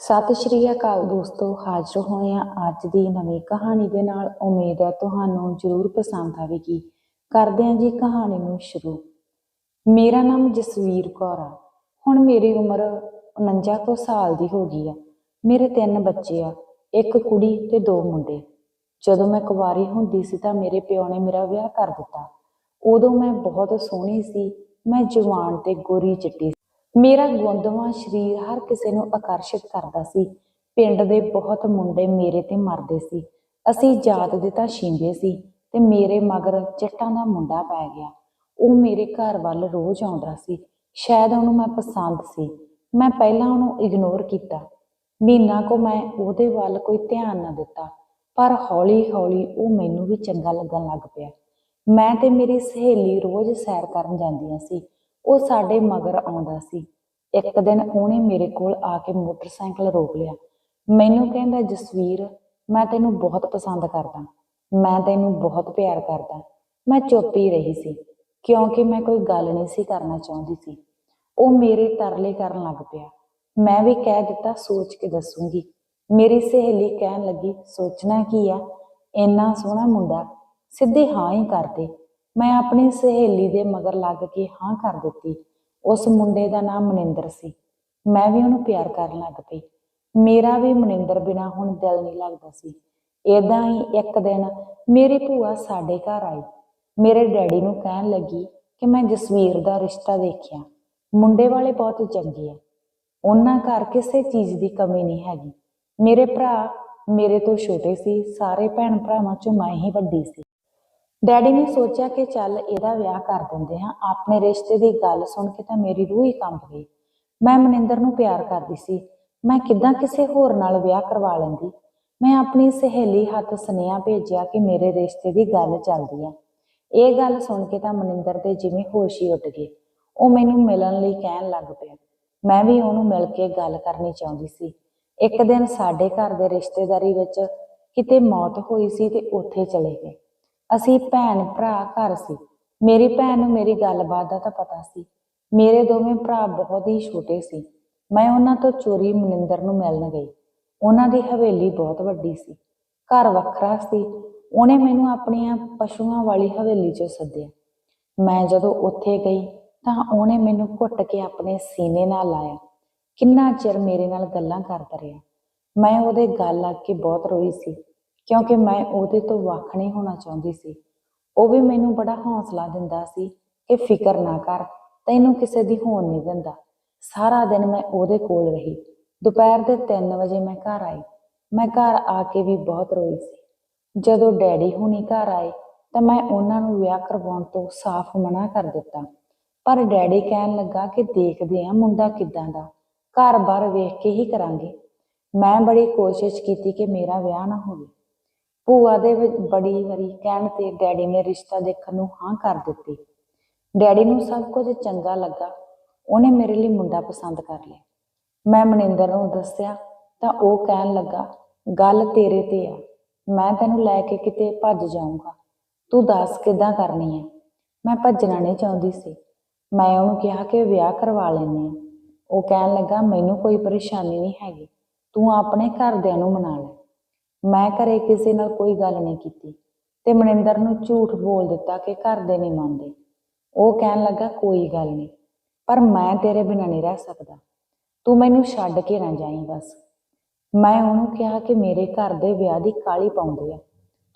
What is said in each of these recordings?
ਸਤਿ ਸ਼੍ਰੀ ਅਕਾਲ ਦੋਸਤੋ, ਹਾਜ਼ਰ ਹੋਏ ਹਾਂ ਅੱਜ ਦੀ ਨਵੀਂ ਕਹਾਣੀ ਦੇ ਨਾਲ। ਉਮੀਦ ਹੈ ਤੁਹਾਨੂੰ ਜ਼ਰੂਰ ਪਸੰਦ ਆਵੇਗੀ। ਕਰਦੇ ਹਾਂ ਜੀ ਕਹਾਣੀ ਨੂੰ ਸ਼ੁਰੂ। ਮੇਰਾ ਨਾਮ ਜਸਵੀਰ ਕੌਰ ਆ। ਹੁਣ ਮੇਰੀ ਉਮਰ 49 ਕੁ ਸਾਲ ਦੀ ਹੋ ਗਈ ਆ। ਮੇਰੇ ਤਿੰਨ ਬੱਚੇ ਆ, ਇੱਕ ਕੁੜੀ ਤੇ ਦੋ ਮੁੰਡੇ। ਜਦੋਂ ਮੈਂ ਕੁਵਾਰੀ ਹੁੰਦੀ ਸੀ ਤਾਂ ਮੇਰੇ ਪਿਓ ਨੇ ਮੇਰਾ ਵਿਆਹ ਕਰ ਦਿੱਤਾ। ਉਦੋਂ ਮੈਂ ਬਹੁਤ ਸੋਹਣੀ ਸੀ, ਮੈਂ ਜਵਾਨ ਤੇ ਗੋਰੀ ਚਿੱਟੀ ਮੇਰਾ ਗੁੰਦਵਾ ਸਰੀਰ ਹਰ ਕਿਸੇ ਨੂੰ ਆਕਰਸ਼ਿਤ ਕਰਦਾ ਸੀ। ਪਿੰਡ ਦੇ ਬਹੁਤ ਮੁੰਡੇ ਮੇਰੇ ਤੇ ਮਰਦੇ ਸੀ। ਅਸੀਂ ਜਾਤ ਦੇ ਤਾਂ ਛਿੰਦੇ ਸੀ ਤੇ ਮੇਰੇ ਮਗਰ ਜੱਟਾਂ ਦਾ ਮੁੰਡਾ ਪੈ ਗਿਆ। ਉਹ ਮੇਰੇ ਘਰ ਵੱਲ ਰੋਜ਼ ਆਉਂਦਾ ਸੀ। ਸ਼ਾਇਦ ਉਹਨੂੰ ਮੈਂ ਪਸੰਦ ਸੀ। ਮੈਂ ਪਹਿਲਾਂ ਉਹਨੂੰ ਇਗਨੋਰ ਕੀਤਾ। ਮਹੀਨਾ ਕੋ ਮੈਂ ਉਹਦੇ ਵੱਲ ਕੋਈ ਧਿਆਨ ਨਾ ਦਿੱਤਾ। ਪਰ ਹੌਲੀ ਹੌਲੀ ਉਹ ਮੈਨੂੰ ਵੀ ਚੰਗਾ ਲੱਗਣ ਲੱਗ ਪਿਆ। ਮੈਂ ਤੇ ਮੇਰੀ ਸਹੇਲੀ ਰੋਜ਼ ਸੈਰ ਕਰਨ ਜਾਂਦੀਆਂ ਸੀ। ਉਹ ਸਾਡੇ ਮਗਰ ਆਉਂਦਾ ਸੀ। ਇੱਕ ਦਿਨ ਉਹਨੇ ਮੇਰੇ ਕੋਲ ਆ ਕੇ ਮੋਟਰਸਾਈਕਲ ਰੋਕ ਲਿਆ। ਮੈਨੂੰ ਕਹਿੰਦਾ, ਜਸਵੀਰ, ਮੈਂ ਤੈਨੂੰ ਬਹੁਤ ਪਸੰਦ ਕਰਦਾ। ਮੈਂ ਤੈਨੂੰ ਬਹੁਤ ਪਿਆਰ ਕਰਦਾ। ਮੈਂ ਚੁੱਪ ਹੀ ਰਹੀ ਸੀ, ਕਿਉਂਕਿ ਮੈਂ ਕੋਈ ਗੱਲ ਨਹੀਂ ਸੀ ਕਰਨਾ ਚਾਹੁੰਦੀ ਸੀ। ਉਹ ਮੇਰੇ ਤਰਲੇ ਕਰਨ ਲੱਗ ਪਿਆ। ਮੈਂ ਵੀ ਕਹਿ ਦਿੱਤਾ, ਸੋਚ ਕੇ ਦੱਸੂਗੀ। ਮੇਰੀ ਸਹੇਲੀ ਕਹਿਣ ਲੱਗੀ, ਸੋਚਣਾ ਕੀ ਆ? ਇੰਨਾ ਸੋਹਣਾ ਮੁੰਡਾ ਸਿੱਧੇ ਹਾਂ ਹੀ ਕਰਦੇ। ਮੈਂ ਆਪਣੀ ਸਹੇਲੀ ਦੇ ਮਗਰ ਲੱਗ ਕੇ ਹਾਂ ਕਰ ਦਿੱਤੀ। ਉਸ ਮੁੰਡੇ ਦਾ ਨਾਮ ਮਨਿੰਦਰ ਸੀ। ਮੈਂ ਵੀ ਉਹਨੂੰ ਪਿਆਰ ਕਰਨ ਲੱਗ ਪਈ। ਮੇਰਾ ਵੀ ਮਨਿੰਦਰ ਬਿਨਾ ਹੁਣ ਦਿਲ ਨਹੀਂ ਲੱਗਦਾ ਸੀ। ਏਦਾਂ ਹੀ ਇੱਕ ਦਿਨ ਮੇਰੀ ਭੂਆ ਸਾਡੇ ਘਰ ਆਈ। ਮੇਰੇ ਡੈਡੀ ਨੂੰ ਕਹਿਣ ਲੱਗੀ ਕਿ ਮੈਂ ਜਸਵੀਰ ਦਾ ਰਿਸ਼ਤਾ ਦੇਖਿਆ। ਮੁੰਡੇ ਵਾਲੇ ਬਹੁਤ ਚੰਗੇ ਆ। ਉਹਨਾਂ ਘਰ ਕਿਸੇ ਚੀਜ਼ ਦੀ ਕਮੀ ਨਹੀਂ ਹੈਗੀ। ਮੇਰੇ ਭਰਾ ਮੇਰੇ ਤੋਂ ਛੋਟੇ ਸੀ। ਸਾਰੇ ਭੈਣ ਭਰਾਵਾਂ ਚੋਂ ਮੈਂ ਹੀ ਵੱਡੀ ਸੀ। ਡੈਡੀ ਨੇ ਸੋਚਿਆ ਕਿ ਚੱਲ ਇਹਦਾ ਵਿਆਹ ਕਰ ਦਿੰਦੇ ਹਾਂ। ਆਪਣੇ ਰਿਸ਼ਤੇ ਦੀ ਗੱਲ ਸੁਣ ਕੇ ਤਾਂ ਮੇਰੀ ਰੂਹ ਹੀ ਕੰਬ ਗਈ। ਮੈਂ ਮਨਿੰਦਰ ਨੂੰ ਪਿਆਰ ਕਰਦੀ ਸੀ। ਮੈਂ ਕਿੱਦਾਂ ਕਿਸੇ ਹੋਰ ਨਾਲ ਵਿਆਹ ਕਰਵਾ ਲੈਂਦੀ? ਮੈਂ ਆਪਣੀ ਸਹੇਲੀ ਹੱਥ ਸੁਨੇਹਾ ਭੇਜਿਆ ਕਿ ਮੇਰੇ ਰਿਸ਼ਤੇ ਦੀ ਗੱਲ ਚੱਲਦੀ ਹੈ ਇਹ ਗੱਲ ਸੁਣ ਕੇ ਤਾਂ ਮਨਿੰਦਰ ਦੇ ਜਿਵੇਂ ਹੋਸ਼ ਹੀ ਉੱਡ ਗਏ। ਉਹ ਮੈਨੂੰ ਮਿਲਣ ਲਈ ਕਹਿਣ ਲੱਗ ਪਿਆ। ਮੈਂ ਵੀ ਉਹਨੂੰ ਮਿਲ ਕੇ ਗੱਲ ਕਰਨੀ ਚਾਹੁੰਦੀ ਸੀ। ਇੱਕ ਦਿਨ ਸਾਡੇ ਘਰ ਦੇ ਰਿਸ਼ਤੇਦਾਰੀ ਵਿੱਚ ਕਿਤੇ ਮੌਤ ਹੋਈ ਸੀ ਤੇ ਉੱਥੇ ਚਲੇ ਗਏ। ਅਸੀਂ ਭੈਣ ਭਰਾ ਘਰ ਸੀ। ਮੇਰੀ ਭੈਣ ਨੂੰ ਮੇਰੀ ਗੱਲਬਾਤ ਦਾ ਤਾਂ ਪਤਾ ਸੀ। ਮੇਰੇ ਦੋਵੇਂ ਭਰਾ ਬਹੁਤ ਹੀ ਛੋਟੇ ਸੀ। ਮੈਂ ਉਹਨਾਂ ਤੋਂ ਚੋਰੀ ਮਨਿੰਦਰ ਨੂੰ ਮਿਲਣ ਗਈ। ਉਹਨਾਂ ਦੀ ਹਵੇਲੀ ਬਹੁਤ ਵੱਡੀ ਸੀ। ਘਰ ਵੱਖਰਾ ਸੀ। ਉਹਨੇ ਮੈਨੂੰ ਆਪਣੀਆਂ ਪਸ਼ੂਆਂ ਵਾਲੀ ਹਵੇਲੀ 'ਚ ਸੱਦਿਆ। ਮੈਂ ਜਦੋਂ ਉੱਥੇ ਗਈ ਤਾਂ ਉਹਨੇ ਮੈਨੂੰ ਘੁੱਟ ਕੇ ਆਪਣੇ ਸੀਨੇ ਨਾਲ ਲਾਇਆ। ਕਿੰਨਾ ਚਿਰ ਮੇਰੇ ਨਾਲ ਗੱਲਾਂ ਕਰਦਾ ਰਿਹਾ। ਮੈਂ ਉਹਦੇ ਗੱਲ ਲੱਗ ਕੇ ਬਹੁਤ ਰੋਈ ਸੀ। ਕਿਉਂਕਿ ਮੈਂ ਉਹਦੇ ਤੋਂ ਵੱਖ ਨਹੀਂ ਹੋਣਾ ਚਾਹੁੰਦੀ ਸੀ। ਉਹ ਵੀ ਮੈਨੂੰ ਬੜਾ ਹੌਸਲਾ ਦਿੰਦਾ ਸੀ ਕਿ ਫਿਕਰ ਨਾ ਕਰ, ਤੈਨੂੰ ਕਿਸੇ ਦੀ ਹੋਣ ਨਹੀਂ ਦਿੰਦਾ। ਸਾਰਾ ਦਿਨ ਮੈਂ ਉਹਦੇ ਕੋਲ ਰਹੀ। ਦੁਪਹਿਰ ਦੇ 3 ਵਜੇ ਮੈਂ ਘਰ ਆਈ। ਮੈਂ ਘਰ ਆ ਕੇ ਵੀ ਬਹੁਤ ਰੋਈ ਸੀ। ਜਦੋਂ ਡੈਡੀ ਹੁਣੀ ਘਰ ਆਏ, ਤਾਂ ਮੈਂ ਉਹਨਾਂ ਨੂੰ ਵਿਆਹ ਕਰਵਾਉਣ ਤੋਂ ਸਾਫ਼ ਮਨਾ ਕਰ ਦਿੱਤਾ। ਪਰ ਡੈਡੀ ਕਹਿਣ ਲੱਗਾ ਕਿ ਦੇਖਦੇ ਆ ਮੁੰਡਾ ਕਿੱਦਾਂ ਦਾ। ਘਰ-ਬਾਰ ਵੇਖ ਕੇ ਹੀ ਕਰਾਂਗੇ। ਮੈਂ ਬੜੀ ਕੋਸ਼ਿਸ਼ ਕੀਤੀ ਕਿ ਮੇਰਾ ਵਿਆਹ ਨਾ ਹੋਵੇ। ਭੂਆ ਦੇ ਵਿੱਚ ਬੜੀ ਵਾਰੀ ਕਹਿਣ ਤੇ ਡੈਡੀ ਨੇ ਰਿਸ਼ਤਾ ਦੇਖਣ ਨੂੰ ਹਾਂ ਕਰ ਦਿੱਤੀ। ਡੈਡੀ ਨੂੰ ਸਭ ਕੁਝ ਚੰਗਾ ਲੱਗਾ। ਉਹਨੇ ਮੇਰੇ ਲਈ ਮੁੰਡਾ ਪਸੰਦ ਕਰ ਲਿਆ। ਮੈਂ ਮਨਿੰਦਰ ਨੂੰ ਦੱਸਿਆ ਤਾਂ ਉਹ ਕਹਿਣ ਲੱਗਾ, ਗੱਲ ਤੇਰੇ ਤੇ ਆ। ਮੈਂ ਤੈਨੂੰ ਲੈ ਕੇ ਕਿਤੇ ਭੱਜ ਜਾਊਂਗਾ। ਤੂੰ ਦੱਸ ਕਿੱਦਾਂ ਕਰਨੀ ਹੈ? ਮੈਂ ਭੱਜਣਾ ਨਹੀਂ ਚਾਹੁੰਦੀ ਸੀ। ਮੈਂ ਉਹਨੂੰ ਕਿਹਾ ਕਿ ਵਿਆਹ ਕਰਵਾ ਲੈਂਦੇ ਆ ਉਹ ਕਹਿਣ ਲੱਗਾ, ਮੈਨੂੰ ਕੋਈ ਪਰੇਸ਼ਾਨੀ ਨਹੀਂ ਹੈਗੀ। ਤੂੰ ਆਪਣੇ ਘਰਦਿਆਂ ਨੂੰ ਮਨਾ ਲੈ। ਮੈਂ ਘਰੇ ਕਿਸੇ ਨਾਲ ਕੋਈ ਗੱਲ ਨਹੀਂ ਕੀਤੀ ਤੇ ਮਨਿੰਦਰ ਨੂੰ ਝੂਠ ਬੋਲ ਦਿੱਤਾ ਕਿ ਘਰ ਦੇ ਨਹੀਂ ਮੰਨਦੇ। ਉਹ ਕਹਿਣ ਲੱਗਾ, ਕੋਈ ਗੱਲ ਨਹੀਂ, ਪਰ ਮੈਂ ਤੇਰੇ ਬਿਨਾਂ ਨਹੀਂ ਰਹਿ ਸਕਦਾ। ਤੂੰ ਮੈਨੂੰ ਛੱਡ ਕੇ ਨਾ ਜਾਈਂ ਬਸ ਮੈਂ ਉਹਨੂੰ ਕਿਹਾ ਕਿ ਮੇਰੇ ਘਰ ਦੇ ਵਿਆਹ ਦੀ ਕਾਲੀ ਪਾਉਂਦੇ ਆ।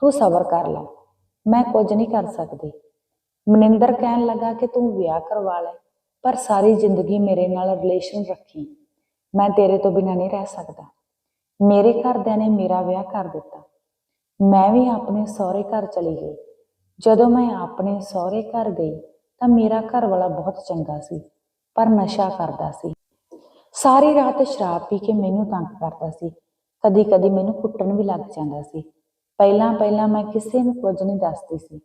ਤੂੰ ਸਬਰ ਕਰ ਲੈ, ਮੈਂ ਕੁਝ ਨਹੀਂ ਕਰ ਸਕਦੀ। ਮਨਿੰਦਰ ਕਹਿਣ ਲੱਗਾ ਕਿ ਤੂੰ ਵਿਆਹ ਕਰਵਾ ਲੈ, ਪਰ ਸਾਰੀ ਜ਼ਿੰਦਗੀ ਮੇਰੇ ਨਾਲ ਰਿਲੇਸ਼ਨ ਰੱਖੀ। ਮੈਂ ਤੇਰੇ ਤੋਂ ਬਿਨਾਂ ਨਹੀਂ ਰਹਿ ਸਕਦਾ। ਮੇਰੇ ਘਰਦਿਆਂ ਨੇ ਮੇਰਾ ਵਿਆਹ ਕਰ ਦਿੱਤਾ। ਮੈਂ ਵੀ ਆਪਣੇ ਸਹੁਰੇ ਘਰ ਚਲੀ ਗਈ। ਜਦੋਂ ਮੈਂ ਆਪਣੇ ਸਹੁਰੇ ਘਰ ਗਈ ਤਾਂ ਮੇਰਾ ਘਰ ਵਾਲਾ ਬਹੁਤ ਚੰਗਾ ਸੀ, ਪਰ ਨਸ਼ਾ ਕਰਦਾ ਸੀ। ਸਾਰੀ ਰਾਤ ਸ਼ਰਾਬ ਪੀ ਕੇ ਮੈਨੂੰ ਤੰਗ ਕਰਦਾ ਸੀ। ਕਦੀ ਕਦੀ ਮੈਨੂੰ ਕੁੱਟਣ ਵੀ ਲੱਗ ਜਾਂਦਾ ਸੀ। ਪਹਿਲਾਂ ਪਹਿਲਾਂ ਮੈਂ ਕਿਸੇ ਨੂੰ ਕੁਝ ਨਹੀਂ ਦੱਸਦੀ ਸੀ।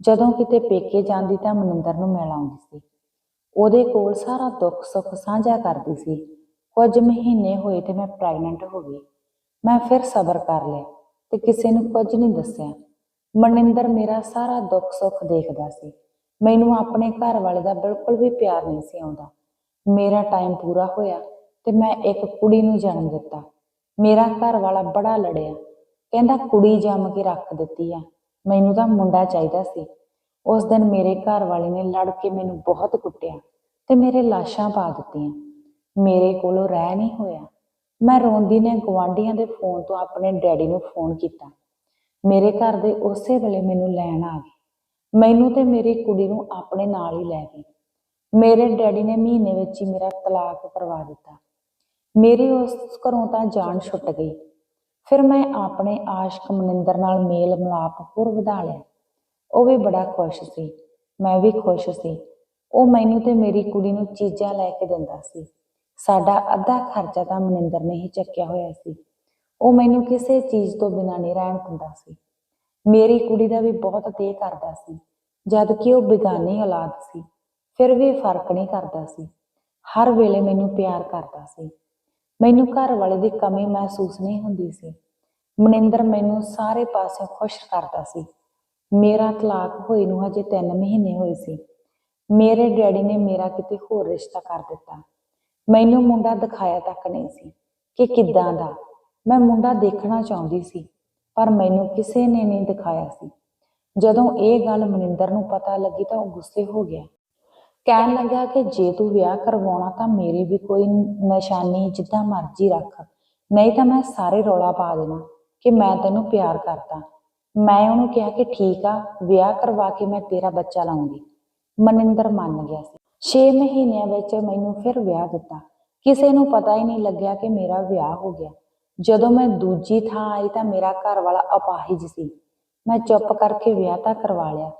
ਜਦੋਂ ਕਿਤੇ ਪੇਕੇ ਜਾਂਦੀ ਤਾਂ ਮਨਿੰਦਰ ਨੂੰ ਮਿਲ ਆਉਂਦੀ ਸੀ। ਉਹਦੇ ਕੋਲ ਸਾਰਾ ਦੁੱਖ ਸੁੱਖ ਸਾਂਝਾ ਕਰਦੀ ਸੀ। ਕੁਝ ਮਹੀਨੇ ਹੋਏ ਤੇ ਮੈਂ ਪ੍ਰੈਗਨੈਂਟ ਹੋ ਗਈ। ਮੈਂ ਫਿਰ ਸਬਰ ਕਰ ਲਿਆ ਤੇ ਕਿਸੇ ਨੂੰ ਕੁਝ ਨਹੀਂ ਦੱਸਿਆ। ਮਨਿੰਦਰ ਮੇਰਾ ਸਾਰਾ ਦੁੱਖ ਸੁੱਖ ਦੇਖਦਾ ਸੀ। ਮੈਨੂੰ ਆਪਣੇ ਘਰ ਵਾਲੇ ਦਾ ਬਿਲਕੁਲ ਵੀ ਪਿਆਰ ਨਹੀਂ ਸੀ ਆਉਂਦਾ। ਮੇਰਾ ਟਾਈਮ ਪੂਰਾ ਹੋਇਆ ਤੇ ਮੈਂ ਇੱਕ ਕੁੜੀ ਨੂੰ ਜਨਮ ਦਿੱਤਾ। ਮੇਰਾ ਘਰ ਵਾਲਾ ਬੜਾ ਲੜਿਆ। ਕਹਿੰਦਾ, ਕੁੜੀ ਜੰਮ ਕੇ ਰੱਖ ਦਿੱਤੀ ਆ। ਮੈਨੂੰ ਤਾਂ ਮੁੰਡਾ ਚਾਹੀਦਾ ਸੀ। ਉਸ ਦਿਨ ਮੇਰੇ ਘਰ ਵਾਲੇ ਨੇ ਲੜ ਕੇ ਮੈਨੂੰ ਬਹੁਤ ਕੁੱਟਿਆ ਤੇ ਮੇਰੇ ਲਾਸ਼ਾਂ ਪਾ ਦਿੱਤੀਆਂ। ਮੇਰੇ ਕੋਲੋਂ ਰਹਿ ਨਹੀਂ ਹੋਇਆ। ਮੈਂ ਰੋਂਦੀ ਨੇ ਗਵਾਂਢੀਆਂ ਦੇ ਫੋਨ ਤੋਂ ਆਪਣੇ ਡੈਡੀ ਨੂੰ ਫੋਨ ਕੀਤਾ। ਮੇਰੇ ਘਰ ਦੇ ਉਸੇ ਵੇਲੇ ਮੈਨੂੰ ਲੈਣ ਆ ਗਏ। ਮੈਨੂੰ ਤੇ ਮੇਰੀ ਕੁੜੀ ਨੂੰ ਆਪਣੇ ਨਾਲ ਹੀ ਲੈ ਗਏ। ਮੇਰੇ ਡੈਡੀ ਨੇ ਮਹੀਨੇ ਵਿੱਚ ਹੀ ਮੇਰਾ ਤਲਾਕ ਕਰਵਾ ਦਿੱਤਾ। ਮੇਰੀ ਉਸ ਘਰੋਂ ਤਾਂ ਜਾਨ ਛੁੱਟ ਗਈ। ਫਿਰ ਮੈਂ ਆਪਣੇ ਆਸ਼ਕ ਮਨਿੰਦਰ ਨਾਲ ਮੇਲ ਮਿਲਾਪ ਹੋਰ ਵਧਾ ਲਿਆ। ਉਹ ਵੀ ਬੜਾ ਖੁਸ਼ ਸੀ। ਮੈਂ ਵੀ ਖੁਸ਼ ਸੀ। ਉਹ ਮੈਨੂੰ ਤੇ ਮੇਰੀ ਕੁੜੀ ਨੂੰ ਚੀਜ਼ਾਂ ਲੈ ਕੇ ਦਿੰਦਾ ਸੀ। ਸਾਡਾ ਅੱਧਾ ਖਰਚਾ ਤਾਂ ਮਨਿੰਦਰ ਨੇ ਹੀ ਚੱਕਿਆ ਹੋਇਆ ਸੀ। ਉਹ ਮੈਨੂੰ ਕਿਸੇ ਚੀਜ਼ ਤੋਂ ਬਿਨਾਂ ਨਹੀਂ ਰਹਿਣ ਦਿੰਦਾ ਸੀ। ਮੇਰੀ ਕੁੜੀ ਦਾ ਵੀ ਬਹੁਤ ਦੇਹ ਕਰਦਾ ਸੀ, ਜਦ ਕਿ ਉਹ ਬਿਗਾਨੀ ਔਲਾਦ ਸੀ, ਫਿਰ ਵੀ ਫ਼ਰਕ ਨਹੀਂ ਕਰਦਾ ਸੀ। ਹਰ ਵੇਲੇ ਮੈਨੂੰ ਪਿਆਰ ਕਰਦਾ ਸੀ। ਮੈਨੂੰ ਘਰ ਵਾਲੇ ਦੀ ਕਮੀ ਮਹਿਸੂਸ ਨਹੀਂ ਹੁੰਦੀ ਸੀ। ਮਨਿੰਦਰ ਮੈਨੂੰ ਸਾਰੇ ਪਾਸੇ ਖੁਸ਼ ਕਰਦਾ ਸੀ। ਮੇਰਾ ਤਲਾਕ ਹੋਏ ਨੂੰ ਹਜੇ 3 ਮਹੀਨੇ ਹੋਏ ਸੀ। ਮੇਰੇ ਡੈਡੀ ਨੇ ਮੇਰਾ ਕਿਤੇ ਹੋਰ ਰਿਸ਼ਤਾ ਕਰ ਦਿੱਤਾ। ਮੈਨੂੰ ਮੁੰਡਾ ਦਿਖਾਇਆ ਤੱਕ ਨਹੀਂ ਸੀ ਕਿ ਕਿੱਦਾਂ ਦਾ। ਮੈਂ ਮੁੰਡਾ ਦੇਖਣਾ ਚਾਹੁੰਦੀ ਸੀ ਪਰ ਮੈਨੂੰ ਕਿਸੇ ਨੇ ਨਹੀਂ ਦਿਖਾਇਆ ਸੀ। ਜਦੋਂ ਇਹ ਗੱਲ ਮਨਿੰਦਰ ਨੂੰ ਪਤਾ ਲੱਗੀ ਤਾਂ ਉਹ ਗੁੱਸੇ ਹੋ ਗਿਆ। ਕਹਿਣ ਲੱਗਾ ਕਿ ਜੇ ਤੂੰ ਵਿਆਹ ਕਰਵਾਉਣਾ ਤਾਂ ਮੇਰੀ ਵੀ ਕੋਈ ਨਿਸ਼ਾਨੀ ਜਿੱਦਾਂ ਮਰਜ਼ੀ ਰੱਖ। ਨਹੀਂ ਤਾਂ ਮੈਂ ਸਾਰੇ ਰੌਲਾ ਪਾ ਦੇਣਾ ਕਿ ਮੈਂ ਤੈਨੂੰ ਪਿਆਰ ਕਰਦਾ ਮੈਂ ਉਹਨੂੰ ਕਿਹਾ ਕਿ ਠੀਕ ਆ ਵਿਆਹ ਕਰਵਾ ਕੇ ਮੈਂ ਤੇਰਾ ਬੱਚਾ ਲਾਉਂਗੀ। ਮਨਿੰਦਰ ਮੰਨ ਗਿਆ ਸੀ। 6 ਮਹੀਨਿਆਂ ਵਿੱਚ ਮੈਨੂੰ ਫਿਰ ਵਿਆਹ ਦਿੱਤਾ। ਕਿਸੇ ਨੂੰ ਪਤਾ ਹੀ ਨਹੀਂ ਲੱਗਿਆ ਕਿ ਮੇਰਾ ਵਿਆਹ ਹੋ ਗਿਆ। ਜਦੋਂ ਮੈਂ ਦੂਜੀ ਥਾਂ ਆਈ ਤਾਂ ਮੇਰਾ ਘਰ ਵਾਲਾ ਅਪਾਹਿਜ ਸੀ। ਮੈਂ ਚੁੱਪ ਕਰਕੇ ਵਿਆਹ ਤਾਂ ਕਰਵਾ ਲਿਆ,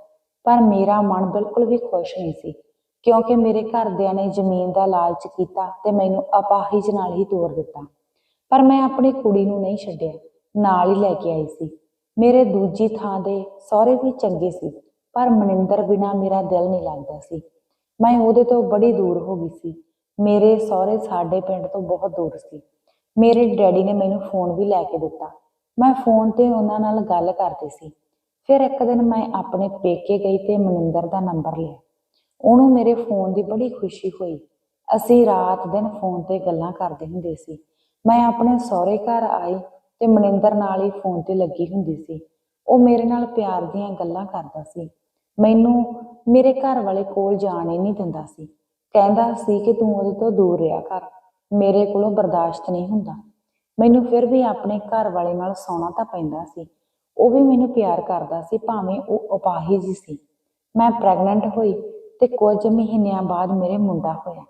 ਪਰ ਮੇਰਾ ਮਨ ਬਿਲਕੁਲ ਵੀ ਖੁਸ਼ ਨਹੀਂ ਸੀ, ਕਿਉਂਕਿ ਮੇਰੇ ਘਰਦਿਆਂ ਨੇ ਜ਼ਮੀਨ ਦਾ ਲਾਲਚ ਕੀਤਾ ਤੇ ਮੈਨੂੰ ਅਪਾਹਿਜ ਨਾਲ ਹੀ ਤੋਰ ਦਿੱਤਾ। ਪਰ ਮੈਂ ਆਪਣੀ ਕੁੜੀ ਨੂੰ ਨਹੀਂ ਛੱਡਿਆ, ਨਾਲ ਹੀ ਲੈ ਕੇ ਆਈ ਸੀ। ਮੇਰੇ ਦੂਜੀ ਥਾਂ ਦੇ ਸਹੁਰੇ ਵੀ ਚੰਗੇ ਸੀ, ਪਰ ਮਨਿੰਦਰ ਬਿਨਾ ਮੇਰਾ ਦਿਲ ਨਹੀਂ ਲੱਗਦਾ ਸੀ। ਮੈਂ ਉਹਦੇ ਤੋਂ ਬੜੀ ਦੂਰ ਹੋ ਗਈ ਸੀ। ਮੇਰੇ ਸਹੁਰੇ ਸਾਡੇ ਪਿੰਡ ਤੋਂ ਬਹੁਤ ਦੂਰ ਸੀ। ਮੇਰੇ ਡੈਡੀ ਨੇ ਮੈਨੂੰ ਫੋਨ ਵੀ ਲੈ ਕੇ ਦਿੱਤਾ। ਮੈਂ ਫੋਨ ਤੇ ਉਹਨਾਂ ਨਾਲ ਗੱਲ ਕਰਦੀ ਸੀ। ਫਿਰ ਇੱਕ ਦਿਨ ਮੈਂ ਆਪਣੇ ਪੇਕੇ ਗਈ ਤੇ ਮਨਿੰਦਰ ਦਾ ਨੰਬਰ ਲਿਆ। ਉਹਨੂੰ ਮੇਰੇ ਫੋਨ ਦੀ ਬੜੀ ਖੁਸ਼ੀ ਹੋਈ। ਅਸੀਂ ਰਾਤ ਦਿਨ ਫੋਨ ਤੇ ਗੱਲਾਂ ਕਰਦੇ ਹੁੰਦੇ ਸੀ। ਮੈਂ ਆਪਣੇ ਸਹੁਰੇ ਘਰ ਆਈ ਤੇ ਮਨਿੰਦਰ ਨਾਲ ਹੀ ਫੋਨ ਤੇ ਲੱਗੀ ਹੁੰਦੀ ਸੀ। ਉਹ ਮੇਰੇ ਨਾਲ ਪਿਆਰ ਦੀਆਂ ਗੱਲਾਂ ਕਰਦਾ ਸੀ। ਮੈਨੂੰ ਮੇਰੇ ਘਰ ਵਾਲੇ ਕੋਲ ਜਾਣ ਹੀ ਨਹੀਂ ਦਿੰਦਾ ਸੀ। ਕਹਿੰਦਾ ਸੀ ਕਿ ਤੂੰ ਉਹਦੇ ਤੋਂ ਦੂਰ ਰਿਹਾ ਕਰ। ਮੇਰੇ ਕੋਲੋਂ ਬਰਦਾਸ਼ਤ ਨਹੀਂ ਹੁੰਦਾ। ਮੈਨੂੰ ਫਿਰ ਵੀ ਆਪਣੇ ਘਰ ਵਾਲੇ ਨਾਲ ਸੌਣਾ ਤਾਂ ਪੈਂਦਾ ਸੀ। ਉਹ ਵੀ ਮੈਨੂੰ ਪਿਆਰ ਕਰਦਾ ਸੀ, ਭਾਵੇਂ ਉਹ ਉਪਾਹੀ ਜੀ ਸੀ। ਮੈਂ ਪ੍ਰੈਗਨੈਂਟ ਹੋਈ ਤੇ ਕੁਝ ਮਹੀਨਿਆਂ ਬਾਅਦ ਮੇਰੇ ਮੁੰਡਾ ਹੋਇਆ।